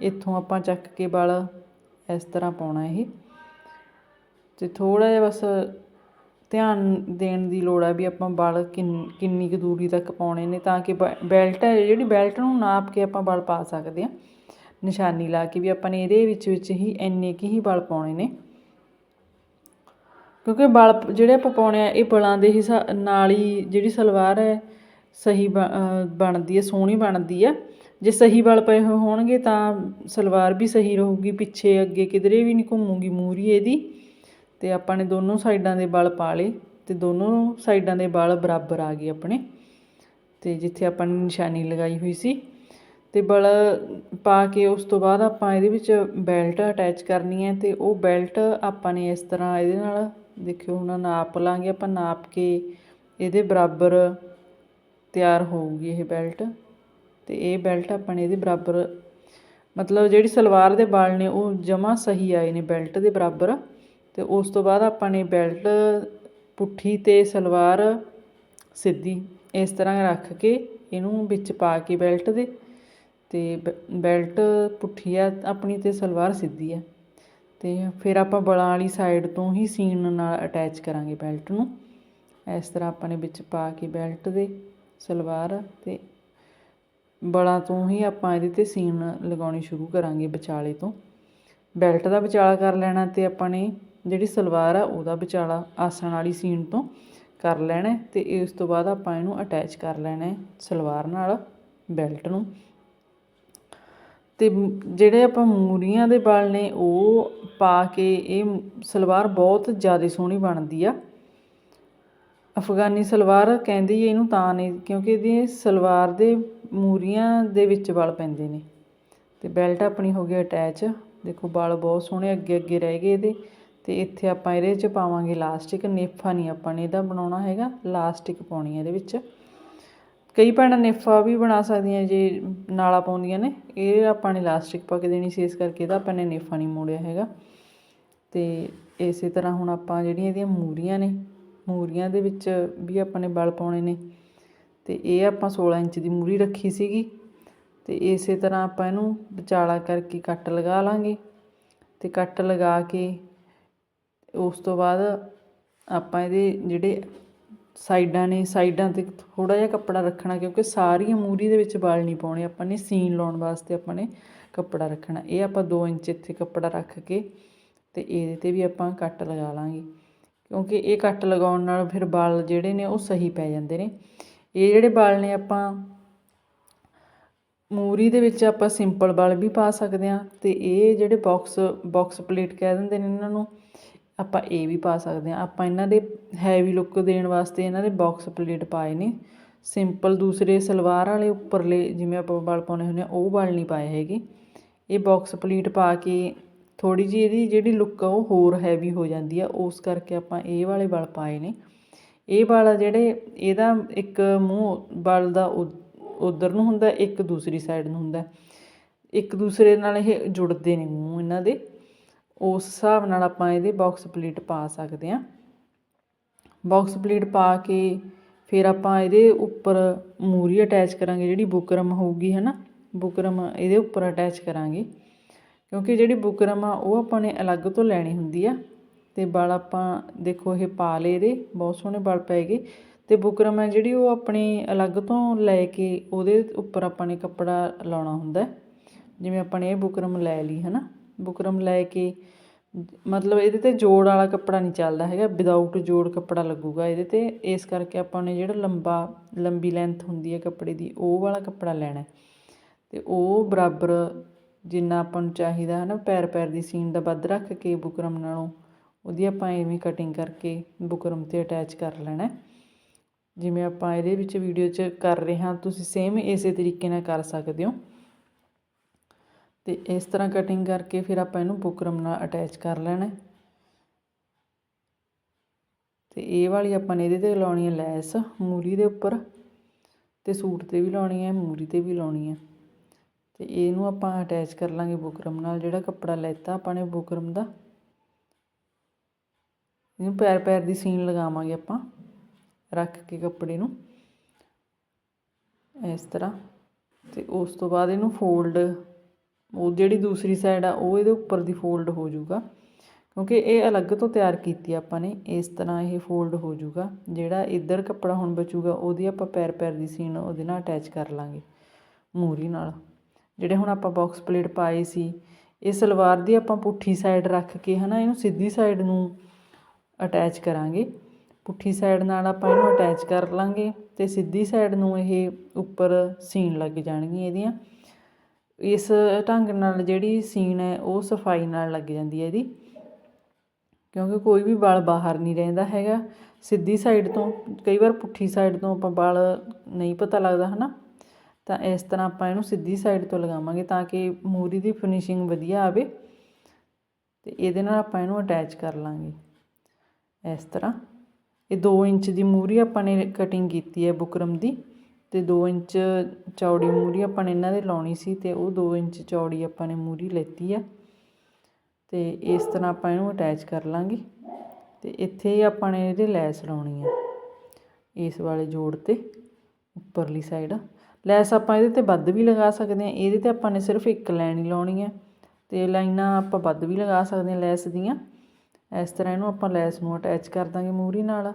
ਇੱਥੋਂ ਆਪਾਂ ਚੱਕ ਕੇ ਬਲ ਇਸ ਤਰ੍ਹਾਂ ਪਾਉਣਾ ਇਹ। ਤੇ ਥੋੜਾ ਜਿਹਾ ਬਸ ਧਿਆਨ ਦੇਣ ਦੀ ਲੋੜ ਹੈ ਵੀ ਆਪਾਂ ਵਾਲ ਕਿੰਨ, ਕਿੰਨੀ ਕੁ ਦੂਰੀ ਤੱਕ ਪਾਉਣੇ ਨੇ ਤਾਂ ਕਿ ਬ- ਬੈਲਟ ਹੈ ਜਿਹੜੀ ਬੈਲਟ ਨੂੰ ਨਾਪ ਕੇ ਆਪਾਂ ਵਾਲ ਪਾ ਸਕਦੇ ਹਾਂ ਨਿਸ਼ਾਨੀ ਲਾ ਕੇ ਵੀ ਆਪਾਂ ਨੇ ਇਹਦੇ ਵਿੱਚ ਵਿੱਚ ਹੀ ਇੰਨੇ ਕੁ ਹੀ ਵਾਲ ਪਾਉਣੇ ਨੇ। ਕਿਉਂਕਿ ਵਾਲ ਪ- ਜਿਹੜੇ ਆਪਾਂ ਪਾਉਣੇ ਆ, ਇਹ ਵਾਲਾਂ ਦੇ ਹਿਸਾ, ਨਾਲ ਹੀ ਜਿਹੜੀ ਸਲਵਾਰ ਹੈ, ਸਹੀ ਬ- ਬਣਦੀ ਹੈ, ਸੋਹਣੀ ਬਣਦੀ ਹੈ। ਜੇ ਸਹੀ ਵਾਲ ਪਏ ਹੋਏ ਹੋਣਗੇ ਤਾਂ ਸਲਵਾਰ ਵੀ ਸਹੀ ਰਹੂਗੀ, ਪਿੱਛੇ ਅੱਗੇ ਕਿਧਰੇ ਵੀ ਨਹੀਂ ਘੁੰਮੂਗੀ, ਮੂਰੀ ਇਹਦੀ। ਅਤੇ ਆਪਾਂ ਨੇ ਦੋਨੋਂ ਸਾਈਡਾਂ ਦੇ ਵਾਲ ਪਾ ਲਏ ਅਤੇ ਦੋਨੋਂ ਸਾਈਡਾਂ ਦੇ ਵਾਲ ਬਰਾਬਰ ਆ ਗਏ ਆਪਣੇ। ਅਤੇ ਜਿੱਥੇ ਆਪਾਂ ਨੇ ਨਿਸ਼ਾਨੀ ਲਗਾਈ ਹੋਈ ਸੀ ਅਤੇ ਬਲ ਪਾ ਕੇ ਉਸ ਤੋਂ ਬਾਅਦ ਆਪਾਂ ਇਹਦੇ ਵਿੱਚ ਬੈਲਟ ਅਟੈਚ ਕਰਨੀ ਹੈ ਅਤੇ ਉਹ ਬੈਲਟ ਆਪਾਂ ਨੇ ਇਸ ਤਰ੍ਹਾਂ ਇਹਦੇ ਨਾਲ ਦੇਖਿਓ ਹੁਣ ਨਾਪ ਲਾਂਗੇ, ਆਪਾਂ ਨਾਪ ਕੇ ਇਹਦੇ ਬਰਾਬਰ ਤਿਆਰ ਹੋਊਗੀ ਇਹ ਬੈਲਟ। ਅਤੇ ਇਹ ਬੈਲਟ ਆਪਾਂ ਨੇ ਇਹਦੇ ਬਰਾਬਰ ਮਤਲਬ ਜਿਹੜੀ ਸਲਵਾਰ ਦੇ ਵਾਲ ਨੇ ਉਹ ਜਮਾ ਸਹੀ ਆਏ ਨੇ ਬੈਲਟ ਦੇ ਬਰਾਬਰ। ਅਤੇ ਉਸ ਤੋਂ ਬਾਅਦ ਆਪਾਂ ਨੇ ਬੈਲਟ, ਪੁੱਠੀ ਅਤੇ ਸਲਵਾਰ ਸਿੱਧੀ ਇਸ ਤਰ੍ਹਾਂ ਰੱਖ ਕੇ ਇਹਨੂੰ ਵਿੱਚ ਪਾ ਕੇ ਬੈਲਟ ਦੇ ਅਤੇ ਬ- ਬੈਲਟ ਪੁੱਠੀ ਆ, ਆਪਣੀ ਅਤੇ ਸਲਵਾਰ ਸਿੱਧੀ ਆ। ਅਤੇ ਫਿਰ ਆਪਾਂ ਬਲਾਂ ਵਾਲੀ ਸਾਈਡ ਤੋਂ ਹੀ ਸੀਨ ਨਾਲ ਅਟੈਚ ਕਰਾਂਗੇ ਬੈਲਟ ਨੂੰ। ਇਸ ਤਰ੍ਹਾਂ ਆਪਾਂ ਨੇ ਵਿੱਚ ਪਾ ਕੇ ਬੈਲਟ ਦੇ, ਸਲਵਾਰ ਅਤੇ ਬਲਾਂ ਤੋਂ ਹੀ ਆਪਾਂ ਇਹਦੇ ਤੇ ਸੀਨ ਲਗਾਉਣੀ ਸ਼ੁਰੂ ਕਰਾਂਗੇ ਵਿਚਾਲੇ ਤੋਂ। ਬੈਲਟ ਦਾ ਵਿਚਾਲਾ ਕਰ ਲੈਣਾ ਅਤੇ ਆਪਾਂ ਨੇ ਜਿਹੜੀ ਸਲਵਾਰ ਆ, ਉਹਦਾ ਵਿਚਾਲਾ ਆਸਣ ਵਾਲੀ ਸੀਨ ਤੋਂ ਕਰ ਲੈਣਾ ਹੈ ਤੇ ਇਸ ਤੋਂ ਬਾਅਦ ਆਪਾਂ ਇਹਨੂੰ ਅਟੈਚ ਕਰ ਲੈਣਾ ਸਲਵਾਰ ਨਾਲ ਬੈਲਟ ਨੂੰ। ਤੇ ਜਿਹੜੇ ਆਪਾਂ ਮੂਰੀਆਂ ਦੇ ਵਾਲ ਨੇ, ਉਹ ਪਾ ਕੇ ਇਹ ਸਲਵਾਰ ਬਹੁਤ ਜ਼ਿਆਦਾ ਸੋਹਣੀ ਬਣਦੀ ਆ। ਅਫਗਾਨੀ ਸਲਵਾਰ ਕਹਿੰਦੀ ਇਹਨੂੰ ਤਾਂ ਨਹੀਂ, ਕਿਉਂਕਿ ਇਹਦੀ ਸਲਵਾਰ ਦੇ ਮੂਰੀਆਂ ਦੇ ਵਿੱਚ ਵਾਲ ਪੈਂਦੇ ਨੇ। ਤੇ ਬੈਲਟ ਆਪਣੀ ਹੋ ਗਈ ਅਟੈਚ ਦੇਖੋ ਵਾਲ ਬਹੁਤ ਸੋਹਣੇ ਅੱਗੇ ਅੱਗੇ ਰਹਿ ਗਏ ਇਹਦੇ। ਤੇ ਇੱਥੇ ਆਪਾਂ ਇਹਦੇ 'ਚ ਪਾਵਾਂਗੇ ਲਾਸਟਿਕ, ਨੇਫਾ ਨਹੀਂ ਆਪਾਂ ਨੇ ਇਹਦਾ ਬਣਾਉਣਾ ਹੈਗਾ, ਲਾਸਟਿਕ ਪਾਉਣੀ ਹੈ ਇਹਦੇ ਵਿੱਚ। ਕਈ ਭੈਣਾਂ ਨੇਫਾ ਵੀ ਬਣਾ ਸਕਦੀਆਂ ਜੇ ਨਾਲਾ ਪਾਉਂਦੀਆਂ ਨੇ, ਇਹ ਆਪਾਂ ਨੇ ਲਾਸਟਿਕ ਪਾ ਕੇ ਦੇਣੀ ਸੀ, ਇਸ ਕਰਕੇ ਇਹਦਾ ਆਪਾਂ ਨੇ ਨੇਫਾ ਨਹੀਂ ਮੋੜਿਆ ਹੈਗਾ। ਤੇ ਇਸੇ ਤਰ੍ਹਾਂ ਹੁਣ ਆਪਾਂ ਜਿਹੜੀਆਂ ਇਹਦੀਆਂ ਮੂਰੀਆਂ ਨੇ, ਮੂਰੀਆਂ ਦੇ ਵਿੱਚ ਵੀ ਆਪਾਂ ਨੇ ਬਲ ਪਾਉਣੇ ਨੇ, ਤੇ ਇਹ ਆਪਾਂ 16 ਇੰਚ ਦੀ ਮੂਰੀ ਰੱਖੀ ਸੀਗੀ। ਤੇ ਇਸੇ ਤਰ੍ਹਾਂ ਆਪਾਂ ਇਹਨੂੰ ਵਿਚਾਲਾ ਕਰਕੇ ਕੱਟ ਲਗਾ ਲਾਂਗੇ, ਤੇ ਕੱਟ ਲਗਾ ਕੇ ਉਸ ਤੋਂ ਬਾਅਦ ਆਪਾਂ ਇਹਦੇ ਜਿਹੜੇ ਸਾਈਡਾਂ ਨੇ, ਸਾਈਡਾਂ ਤੇ ਥੋੜਾ ਜਿਹਾ ਕੱਪੜਾ ਰੱਖਣਾ, ਕਿਉਂਕਿ ਸਾਰੀਆਂ ਮੂਰੀ ਦੇ ਵਿੱਚ ਵਾਲ ਨਹੀਂ ਪਾਉਣੇ, ਆਪਾਂ ਨੇ ਸੀਨ ਲਾਉਣ ਵਾਸਤੇ ਆਪਾਂ ਨੇ ਕੱਪੜਾ ਰੱਖਣਾ। ਇਹ ਆਪਾਂ 2 ਇੰਚ ਇੱਥੇ ਕੱਪੜਾ ਰੱਖ ਕੇ ਤੇ ਇਹਦੇ ਤੇ ਵੀ ਆਪਾਂ ਕੱਟ ਲਗਾ ਲਾਂਗੇ। ਕਿਉਂਕਿ ਇਹ ਕੱਟ ਲਗਾਉਣ ਨਾਲ ਫਿਰ ਵਾਲ ਜਿਹੜੇ ਨੇ ਉਹ ਸਹੀ ਪੈ ਜਾਂਦੇ ਨੇ। ਇਹ ਜਿਹੜੇ ਵਾਲ ਨੇ ਆਪਾਂ ਮੂਰੀ ਦੇ ਵਿੱਚ ਆਪਾਂ ਸਿੰਪਲ ਵਾਲ ਵੀ ਪਾ ਸਕਦੇ ਹਾਂ ਤੇ ਇਹ ਜਿਹੜੇ ਬਾਕਸ ਬਾਕਸ ਪਲੇਟ ਕਹਿ ਦਿੰਦੇ ਨੇ ਇਹਨਾਂ ਨੂੰ ਆਪਾਂ ਇਹ ਵੀ ਪਾ ਸਕਦੇ ਹਾਂ। ਆਪਾਂ ਇਹਨਾਂ ਦੇ ਹੈਵੀ ਲੁੱਕ ਦੇਣ ਵਾਸਤੇ ਇਹਨਾਂ ਦੇ ਬਾਕਸ ਪਲੇਟ ਪਾਏ ਨੇ। ਸਿੰਪਲ ਦੂਸਰੇ ਸਲਵਾਰ ਵਾਲੇ ਉੱਪਰਲੇ ਜਿਵੇਂ ਆਪਾਂ ਵਾਲ ਪਾਉਣੇ ਹੁੰਦੇ ਆ, ਉਹ ਵਾਲ ਨਹੀਂ ਪਾਏ ਹੈਗੇ। ਇਹ ਬਾਕਸ ਪਲੇਟ ਪਾ ਕੇ ਥੋੜੀ ਜਿਹੀ ਇਹਦੀ ਜਿਹੜੀ ਲੁੱਕ ਆ, ਉਹ ਹੋਰ ਹੈਵੀ ਹੋ ਜਾਂਦੀ ਆ। ਉਸ ਕਰਕੇ ਆਪਾਂ ਇਹ ਵਾਲੇ ਵਾਲ ਪਾਏ ਨੇ। ਇਹ ਵਾਲ ਜਿਹੜੇ, ਇਹਦਾ ਇੱਕ ਮੂੰਹ ਵਾਲ ਦਾ ਉਧਰ ਨੂੰ ਹੁੰਦਾ, ਇੱਕ ਦੂਸਰੀ ਸਾਈਡ ਨੂੰ ਹੁੰਦਾ। ਇੱਕ ਦੂਸਰੇ ਨਾਲ ਇਹ ਜੁੜਦੇ ਨੇ ਮੂੰਹ ਇਹਨਾਂ ਦੇ। ਉਸ ਹਿਸਾਬ ਨਾਲ ਆਪਾਂ ਇਹਦੇ ਬਾਕਸ ਪਲੇਟ ਪਾ ਸਕਦੇ ਹਾਂ। ਬਾਕਸ ਪਲੇਟ ਪਾ ਕੇ ਫਿਰ ਆਪਾਂ ਇਹਦੇ ਉੱਪਰ ਮੂਰੀ ਅਟੈਚ ਕਰਾਂਗੇ, ਜਿਹੜੀ ਬੁਕਰਮ ਹੋਊਗੀ ਹੈ ਨਾ ਬੁਕਰਮ ਇਹਦੇ ਉੱਪਰ ਅਟੈਚ ਕਰਾਂਗੇ। ਕਿਉਂਕਿ ਜਿਹੜੀ ਬੁਕਰਮ ਆ, ਉਹ ਆਪਾਂ ਨੇ ਅਲੱਗ ਤੋਂ ਲੈਣੀ ਹੁੰਦੀ ਆ। ਤੇ ਵਾਲ ਆਪਾਂ ਦੇਖੋ, ਇਹ ਪਾ ਲਏ ਇਹਦੇ, ਬਹੁਤ ਸੋਹਣੇ ਵਾਲ ਪੈ ਗਏ। ਤੇ ਬੁਕਰਮ ਹੈ ਜਿਹੜੀ, ਉਹ ਆਪਣੀ ਅਲੱਗ ਤੋਂ ਲੈ ਕੇ ਉਹਦੇ ਉੱਪਰ ਆਪਾਂ ਨੇ ਕੱਪੜਾ ਲਾਉਣਾ ਹੁੰਦਾ। ਜਿਵੇਂ ਆਪਾਂ ਨੇ ਇਹ ਬੁਕਰਮ ਲੈ ਲਈ ਹੈ ਨਾ ਬੁਕਰਮ ਲੈ ਕੇ, ਮਤਲਬ ਇਹਦੇ ਤੇ ਜੋੜ ਵਾਲਾ ਕੱਪੜਾ ਨਹੀਂ ਚੱਲਦਾ ਹੈਗਾ ਵਿਦਆਊਟ ਜੋੜ ਕੱਪੜਾ ਲੱਗੂਗਾ ਇਹਦੇ ਤੇ। ਇਸ ਕਰਕੇ ਆਪਾਂ ਨੇ ਜਿਹੜਾ ਲੰਬਾ, ਲੰਬੀ ਲੈਂਥ ਹੁੰਦੀ ਹੈ ਕੱਪੜੇ ਦੀ, ਉਹ ਵਾਲਾ ਕੱਪੜਾ ਲੈਣਾ ਹੈ। ਤੇ ਉਹ ਬਰਾਬਰ ਜਿੰਨਾ ਆਪਾਂ ਨੂੰ ਚਾਹੀਦਾ ਹੈ ਨਾ ਪੈਰ ਪੈਰ ਦੀ ਸੀਨ ਦਾ ਵੱਧ ਰੱਖ ਕੇ ਬੁਕਰਮ ਨਾਲੋਂ, ਉਹਦੀ ਆਪਾਂ ਐਵੇਂ ਕਟਿੰਗ ਕਰਕੇ ਬੁਕਰਮ ਤੇ ਅਟੈਚ ਕਰ ਲੈਣਾ ਜਿਵੇਂ ਆਪਾਂ ਇਹਦੇ ਵਿੱਚ ਵੀਡੀਓ 'ਚ ਕਰ ਰਹੇ ਹਾਂ, ਤੁਸੀਂ ਸੇਮ ਇਸੇ ਤਰੀਕੇ ਨਾਲ ਕਰ ਸਕਦੇ ਹੋ। ਤੇ ਇਸ ਤਰ੍ਹਾਂ ਕਟਿੰਗ ਕਰਕੇ ਫਿਰ ਆਪਾਂ ਇਹਨੂੰ ਬੁਕਰਮ ਨਾਲ ਅਟੈਚ ਕਰ ਲੈਣਾ ਹੈ। ਤੇ ਇਹ ਵਾਲੀ ਆਪਾਂ ਨੇ ਇਹਦੇ ਤੇ ਲਾਉਣੀ ਹੈ ਲੈਸ ਮੂਰੀ ਦੇ ਉੱਪਰ ਤੇ ਸੂਟ ਤੇ ਵੀ ਲਾਉਣੀ ਹੈ, ਮੂਰੀ ਤੇ ਵੀ ਲਾਉਣੀ ਹੈ। ਤੇ ਇਹਨੂੰ ਆਪਾਂ ਅਟੈਚ ਕਰ ਲਾਂਗੇ ਬੁਕਰਮ ਨਾਲ, ਜਿਹੜਾ ਕੱਪੜਾ ਲੈਤਾ ਆਪਾਂ ਨੇ ਬੁਕਰਮ ਦਾ। ਇਹਨੂੰ ਪੈਰ ਪੈਰ ਦੀ ਸੀਨ ਲਗਾਵਾਂਗੇ ਆਪਾਂ, ਰੱਖ ਕੇ ਕੱਪੜੇ ਨੂੰ। ਇਸ ਤਰ੍ਹਾਂ ਤੇ ਉਸ ਤੋਂ ਬਾਅਦ ਇਹਨੂੰ ਫੋਲਡ ਉਹ ਜਿਹੜੀ ਦੂਸਰੀ ਸਾਈਡ ਆ, ਉਹ ਇਹਦੇ ਉੱਪਰ ਦੀ ਫੋਲਡ ਹੋ ਜਾਊਗਾ। ਕਿਉਂਕਿ ਇਹ ਅਲੱਗ ਤੋਂ ਤਿਆਰ ਕੀਤੀ ਆਪਾਂ ਨੇ, ਇਸ ਤਰ੍ਹਾਂ ਇਹ ਫੋਲਡ ਹੋ ਜਾਊਗਾ। ਜਿਹੜਾ ਇੱਧਰ ਕੱਪੜਾ ਹੁਣ ਬਚੂਗਾ, ਉਹਦੀ ਆਪਾਂ ਪੈਰ ਪੈਰ ਦੀ ਸੀਨ ਉਹਦੇ ਨਾਲ ਅਟੈਚ ਕਰ ਲਾਂਗੇ, ਮੂਰੀ ਨਾਲ। ਜਿਹੜੇ ਹੁਣ ਆਪਾਂ ਬਾਕਸ ਪਲੇਟ ਪਾਏ ਸੀ, ਇਹ ਸਲਵਾਰ ਦੀ ਆਪਾਂ ਪੁੱਠੀ ਸਾਈਡ ਰੱਖ ਕੇ ਹਨਾ, ਇਹਨੂੰ ਸਿੱਧੀ ਸਾਈਡ ਨੂੰ ਅਟੈਚ ਕਰਾਂਗੇ। ਪੁੱਠੀ ਸਾਈਡ ਨਾਲ ਆਪਾਂ ਇਹਨੂੰ ਅਟੈਚ ਕਰ ਲਾਂਗੇ ਤੇ ਸਿੱਧੀ ਸਾਈਡ ਨੂੰ ਇਹ ਉੱਪਰ ਸੀਨ ਲੱਗ ਜਾਣਗੀਆਂ ਇਹਦੀਆਂ। ਇਸ ਢੰਗ ਨਾਲ ਜਿਹੜੀ ਸੀਨ ਹੈ, ਉਹ ਸਫ਼ਾਈ ਨਾਲ ਲੱਗ ਜਾਂਦੀ ਹੈ ਇਹਦੀ। ਕਿਉਂਕਿ ਕੋਈ ਵੀ ਵਾਲ ਬਾਹਰ ਨਹੀਂ ਰਹਿੰਦਾ ਹੈਗਾ। ਸਿੱਧੀ ਸਾਈਡ ਤੋਂ, ਕਈ ਵਾਰ ਪੁੱਠੀ ਸਾਈਡ ਤੋਂ ਆਪਾਂ ਵਾਲ ਨਹੀਂ ਪਤਾ ਲੱਗਦਾ, ਹਨਾ? ਤਾਂ ਇਸ ਤਰ੍ਹਾਂ ਆਪਾਂ ਇਹਨੂੰ ਸਿੱਧੀ ਸਾਈਡ ਤੋਂ ਲਗਾਵਾਂਗੇ ਤਾਂ ਕਿ ਮੂਰੀ ਦੀ ਫਿਨਿਸ਼ਿੰਗ ਵਧੀਆ ਆਵੇ ਤੇ ਇਹਦੇ ਨਾਲ ਆਪਾਂ ਇਹਨੂੰ ਅਟੈਚ ਕਰ ਲਾਂਗੇ। ਇਸ ਤਰ੍ਹਾਂ। ਇਹ 2 ਇੰਚ ਦੀ ਮੂਰੀ ਆਪਾਂ ਨੇ ਕਟਿੰਗ ਕੀਤੀ ਹੈ ਬੁਕਰਮ ਦੀ। ਅਤੇ ਦੋ ਇੰਚ ਚੌੜੀ ਮੂਹਰੀ ਆਪਾਂ ਨੇ ਇਹਨਾਂ ਦੇ ਲਾਉਣੀ ਸੀ ਅਤੇ ਉਹ ਦੋ ਇੰਚ ਚੌੜੀ ਆਪਾਂ ਨੇ ਮੂਹਰੀ ਲੈਤੀ ਆ। ਅਤੇ ਇਸ ਤਰ੍ਹਾਂ ਆਪਾਂ ਇਹਨੂੰ ਅਟੈਚ ਕਰ ਲਾਂਗੇ ਅਤੇ ਇੱਥੇ ਹੀ ਆਪਾਂ ਨੇ ਇਹਦੇ ਲੈਸ ਲਾਉਣੀ ਆ ਇਸ ਵਾਲੇ ਜੋੜ ਤੇ ਉੱਪਰਲੀ ਸਾਈਡ ਲੈਸ ਆਪਾਂ ਇਹਦੇ ਤੇ ਵੱਧ ਵੀ ਲਗਾ ਸਕਦੇ ਹਾਂ, ਇਹਦੇ ਤੇ ਆਪਾਂ ਨੇ ਸਿਰਫ ਇੱਕ ਲਾਈਨ ਹੀ ਲਾਉਣੀ ਹੈ ਤੇ ਲਾਈਨਾਂ ਆਪਾਂ ਵੱਧ ਵੀ ਲਗਾ ਸਕਦੇ ਹਾਂ ਲੈਸ ਦੀਆਂ। ਇਸ ਤਰ੍ਹਾਂ ਇਹਨੂੰ ਆਪਾਂ ਲੈਸ ਨੂੰ ਅਟੈਚ ਕਰ ਦਾਂਗੇ ਮੂਹਰੀ ਨਾਲ।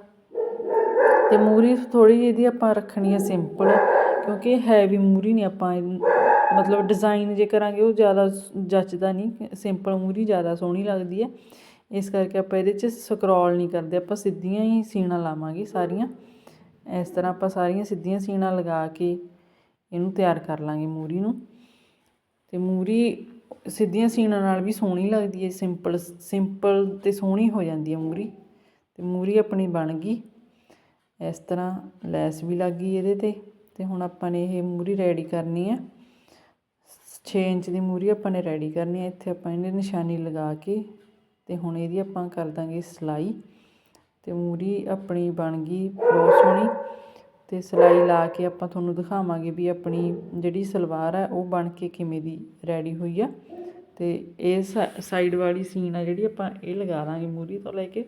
ਅਤੇ ਮੂਰੀ ਥੋੜ੍ਹੀ ਜਿਹੀ ਇਹਦੀ ਆਪਾਂ ਰੱਖਣੀ ਹੈ ਸਿੰਪਲ ਕਿਉਂਕਿ ਹੈਵੀ ਮੂਰੀ ਨਹੀਂ ਆਪਾਂ ਇਹ- ਮਤਲਬ ਡਿਜ਼ਾਈਨ ਜੇ ਕਰਾਂਗੇ ਉਹ ਜ਼ਿਆਦਾ ਜੱਚਦਾ ਨਹੀਂ ਸਿੰਪਲ ਮੂਰੀ ਜ਼ਿਆਦਾ ਸੋਹਣੀ ਲੱਗਦੀ ਹੈ। ਇਸ ਕਰਕੇ ਆਪਾਂ ਇਹਦੇ 'ਚ ਸਕਰੋਲ ਨਹੀਂ ਕਰਦੇ, ਆਪਾਂ ਸਿੱਧੀਆਂ ਹੀ ਸੀਣਾ ਲਾਵਾਂਗੇ ਸਾਰੀਆਂ। ਇਸ ਤਰ੍ਹਾਂ ਆਪਾਂ ਸਾਰੀਆਂ ਸਿੱਧੀਆਂ ਸੀਣਾ ਲਗਾ ਕੇ ਇਹਨੂੰ ਤਿਆਰ ਕਰ ਲਾਂਗੇ ਮੂਰੀ ਨੂੰ। ਤੇ ਮੂਰੀ ਸਿੱਧੀਆਂ ਸੀਣਾ ਨਾਲ ਵੀ ਸੋਹਣੀ ਲੱਗਦੀ ਹੈ ਸਿੰਪਲ ਸਿੰਪਲ ਤੇ ਸੋਹਣੀ ਹੋ ਜਾਂਦੀ ਹੈ ਮੂਰੀ। ਤੇ ਮੂਰੀ ਆਪਣੀ ਬਣ ਗਈ। ਇਸ ਤਰ੍ਹਾਂ ਲੈਸ ਵੀ ਲੱਗ ਗਈ ਇਹਦੇ ਤੇ ਅਤੇ ਹੁਣ ਆਪਾਂ ਨੇ ਇਹ ਮੂਹਰੀ ਰੈਡੀ ਕਰਨੀ ਹੈ ਛੇ ਇੰਚ ਦੀ ਮੂਹਰੀ ਆਪਾਂ ਨੇ ਰੈਡੀ ਕਰਨੀ ਹੈ ਇੱਥੇ ਆਪਾਂ ਇਹਨੇ ਨਿਸ਼ਾਨੀ ਲਗਾ ਕੇ ਅਤੇ ਹੁਣ ਇਹਦੀ ਆਪਾਂ ਕਰ ਦਾਂਗੇ ਸਿਲਾਈ। ਅਤੇ ਮੂਹਰੀ ਆਪਣੀ ਬਣ ਗਈ ਬਹੁਤ ਸੋਹਣੀ ਅਤੇ ਸਿਲਾਈ ਲਾ ਕੇ ਆਪਾਂ ਤੁਹਾਨੂੰ ਦਿਖਾਵਾਂਗੇ ਵੀ ਆਪਣੀ ਜਿਹੜੀ ਸਲਵਾਰ ਹੈ ਉਹ ਬਣ ਕੇ ਕਿਵੇਂ ਦੀ ਰੈਡੀ ਹੋਈ ਆ। ਅਤੇ ਇਹ ਸਾਈਡ ਵਾਲੀ ਸੀਨ ਆ ਜਿਹੜੀ ਆਪਾਂ ਇਹ ਲਗਾ ਦਾਂਗੇ ਮੂਹਰੀ ਤੋਂ ਲੈ ਕੇ।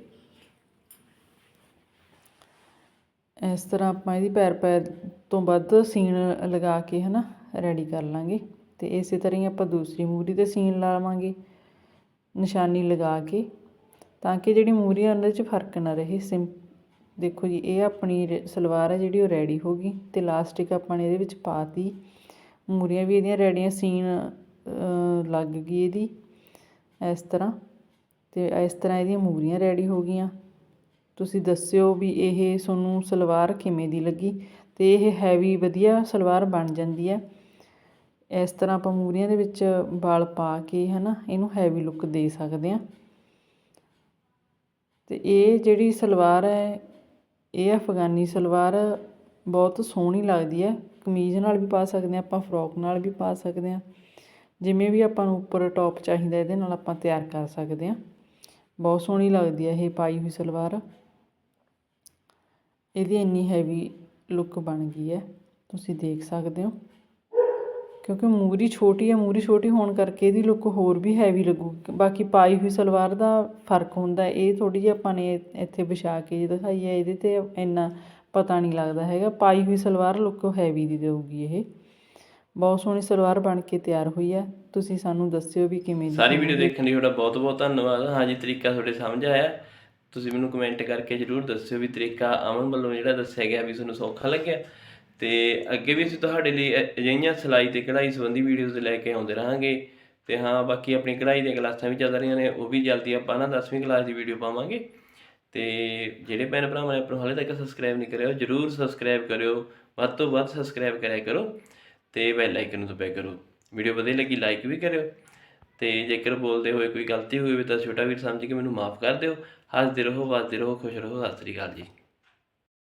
ਇਸ ਤਰ੍ਹਾਂ ਆਪਾਂ ਇਹਦੀ ਪੈਰ ਪੈਰ ਤੋਂ ਵੱਧ ਸੀਨ ਲਗਾ ਕੇ ਹੈ ਨਾ ਰੈਡੀ ਕਰ ਲਾਂਗੇ। ਅਤੇ ਇਸੇ ਤਰ੍ਹਾਂ ਹੀ ਆਪਾਂ ਦੂਸਰੀ ਮੂਰੀ ਤੇ ਸੀਨ ਲਾਵਾਂਗੇ, ਨਿਸ਼ਾਨੀ ਲਗਾ ਕੇ, ਤਾਂ ਕਿ ਜਿਹੜੀ ਮੂਰੀ ਆ ਉਹਨਾਂ 'ਚ ਫ਼ਰਕ ਨਾ ਰਹੇ। ਸਿੰ ਦੇਖੋ ਜੀ, ਇਹ ਆਪਣੀ ਰ- ਸਲਵਾਰ ਹੈ ਜਿਹੜੀ ਉਹ ਰੈਡੀ ਹੋ ਗਈ ਤੇ ਲਾਸਟਿਕ ਆਪਾਂ ਨੇ ਇਹਦੇ ਵਿੱਚ ਪਾਤੀ। ਮੂਰੀਆਂ ਵੀ ਇਹਦੀਆਂ ਰੈਡੀਆਂ ਸੀਨ ਲੱਗ ਗਈ ਇਹਦੀ, ਇਸ ਤਰ੍ਹਾਂ। ਤੇ ਇਸ ਤਰ੍ਹਾਂ ਇਹਦੀਆਂ ਮੂਰੀਆਂ ਰੈਡੀ ਹੋ ਗਈਆਂ। ਤੁਸੀਂ ਦੱਸਿਓ ਵੀ ਇਹ ਤੁਹਾਨੂੰ ਸਲਵਾਰ ਕਿਵੇਂ ਦੀ ਲੱਗੀ ਅਤੇ ਇਹ ਹੈਵੀ ਵਧੀਆ ਸਲਵਾਰ ਬਣ ਜਾਂਦੀ ਹੈ। ਇਸ ਤਰ੍ਹਾਂ ਆਪਾਂ ਮੂਰੀਆਂ ਦੇ ਵਿੱਚ ਵਾਲ ਪਾ ਕੇ ਹੈ ਨਾ ਇਹਨੂੰ ਹੈਵੀ ਲੁੱਕ ਦੇ ਸਕਦੇ ਹਾਂ। ਅਤੇ ਇਹ ਜਿਹੜੀ ਸਲਵਾਰ ਹੈ, ਇਹ ਅਫਗਾਨੀ ਸਲਵਾਰ ਬਹੁਤ ਸੋਹਣੀ ਲੱਗਦੀ ਹੈ। ਕਮੀਜ਼ ਨਾਲ ਵੀ ਪਾ ਸਕਦੇ ਹਾਂ, ਆਪਾਂ ਫਰੋਕ ਨਾਲ ਵੀ ਪਾ ਸਕਦੇ ਹਾਂ। ਜਿਵੇਂ ਵੀ ਆਪਾਂ ਨੂੰ ਉੱਪਰ ਟੌਪ ਚਾਹੀਦਾ, ਇਹਦੇ ਨਾਲ ਆਪਾਂ ਤਿਆਰ ਕਰ ਸਕਦੇ ਹਾਂ। ਬਹੁਤ ਸੋਹਣੀ ਲੱਗਦੀ ਹੈ ਇਹ ਪਾਈ ਹੋਈ ਸਲਵਾਰ। ਇਹਦੀ ਇੰਨੀ ਹੈਵੀ ਲੁੱਕ ਬਣ ਗਈ ਹੈ ਤੁਸੀਂ ਦੇਖ ਸਕਦੇ ਹੋ। ਕਿਉਂਕਿ ਮੂਰੀ ਛੋਟੀ ਹੈ ਮੂਰੀ ਛੋਟੀ ਹੋਣ ਕਰਕੇ ਇਹਦੀ ਲੁੱਕ ਹੋਰ ਵੀ ਹੈਵੀ ਲੱਗੂਗੀ। ਬਾਕੀ ਪਾਈ ਹੋਈ ਸਲਵਾਰ ਦਾ ਫ਼ਰਕ ਹੁੰਦਾ। ਇਹ ਥੋੜੀ ਜਿਹੀ ਆਪਾਂ ਨੇ ਇੱਥੇ ਵਿਛਾ ਕੇ ਜੇ ਦਿਖਾਈ ਹੈ ਇਹਦੇ ਤੇ ਇੰਨਾ ਪਤਾ ਨਹੀਂ ਲੱਗਦਾ ਹੈਗਾ। ਪਾਈ ਹੋਈ ਸਲਵਾਰ ਲੁੱਕ ਹੈਵੀ ਦੀ ਦੇਊਗੀ ਇਹ। ਬਹੁਤ ਸੋਹਣੀ ਸਲਵਾਰ ਬਣ ਕੇ ਤਿਆਰ ਹੋਈ ਹੈ। ਤੁਸੀਂ ਸਾਨੂੰ ਦੱਸਿਓ ਵੀ ਕਿਵੇਂ ਦੀ ਸਾਰੀ ਵੀਡੀਓ ਦੇਖਣ ਲਈ ਤੁਹਾਡਾ ਬਹੁਤ ਬਹੁਤ ਧੰਨਵਾਦ। ਹਾਂਜੀ ਤਰੀਕਾ ਤੁਹਾਡੇ ਸਮਝ ਆਇਆ। ਤੁਸੀਂ ਮੈਨੂੰ ਕਮੈਂਟ ਕਰਕੇ ਜਰੂਰ ਦੱਸਿਓ ਵੀ ਤਰੀਕਾ ਅਮਨ ਵੱਲੋਂ ਜਿਹੜਾ ਦੱਸਿਆ ਗਿਆ ਵੀ ਤੁਹਾਨੂੰ ਸੌਖਾ ਲੱਗਿਆ। ਤੇ ਅੱਗੇ ਵੀ ਅਸੀਂ ਤੁਹਾਡੇ ਲਈ ਅਜਿਹੀਆਂ ਸਿਲਾਈ ਤੇ ਕਢਾਈ ਸੰਬੰਧੀ ਵੀਡੀਓਜ਼ ਲੈ ਕੇ ਆਉਂਦੇ ਰਹਾਂਗੇ। ਤੇ ਹਾਂ, ਬਾਕੀ ਆਪਣੀ ਕਢਾਈ ਦੀਆਂ ਕਲਾਸਾਂ ਵੀ ਚੱਲ ਰਹੀਆਂ ਨੇ, ਉਹ ਵੀ ਜਲਦੀ ਆਪਾਂ ਨਾ 10ਵੀਂ ਕਲਾਸ ਦੀ ਵੀਡੀਓ ਪਾਵਾਂਗੇ। ਤੇ ਜਿਹੜੇ ਭੈਣ ਭਰਾਵਾਂ ਨੇ ਆਪਾਂ ਨੂੰ ਹਾਲੇ ਤੱਕ ਸਬਸਕ੍ਰਾਈਬ ਨਹੀਂ ਕਰਿਆ ਜਰੂਰ ਸਬਸਕ੍ਰਾਈਬ ਕਰਿਓ। ਵੱਧ ਤੋਂ ਵੱਧ ਸਬਸਕ੍ਰਾਈਬ ਕਰਿਆ ਕਰੋ ਤੇ ਬੈਲ ਆਈਕਨ ਨੂੰ ਦਬਾਇਆ ਕਰੋ। ਵੀਡੀਓ ਵਧੀਆ ਲੱਗੀ ਲਾਈਕ ਵੀ ਕਰਿਓ। ਤੇ ਜੇਕਰ ਬੋਲਦੇ ਹੋਏ ਕੋਈ ਗਲਤੀ ਹੋਈ ਹੋਵੇ ਤਾਂ ਛੋਟਾ ਵੀਰ ਸਮਝ ਕੇ ਮੈਨੂੰ ਮਾਫ ਕਰ ਦਿਓ। ਹੱਸਦੇ ਰਹੋ ਵੱਸਦੇ ਰਹੋ ਖੁਸ਼ ਰਹੋ ਸਤਿ ਸ੍ਰੀ ਅਕਾਲ ਜੀ।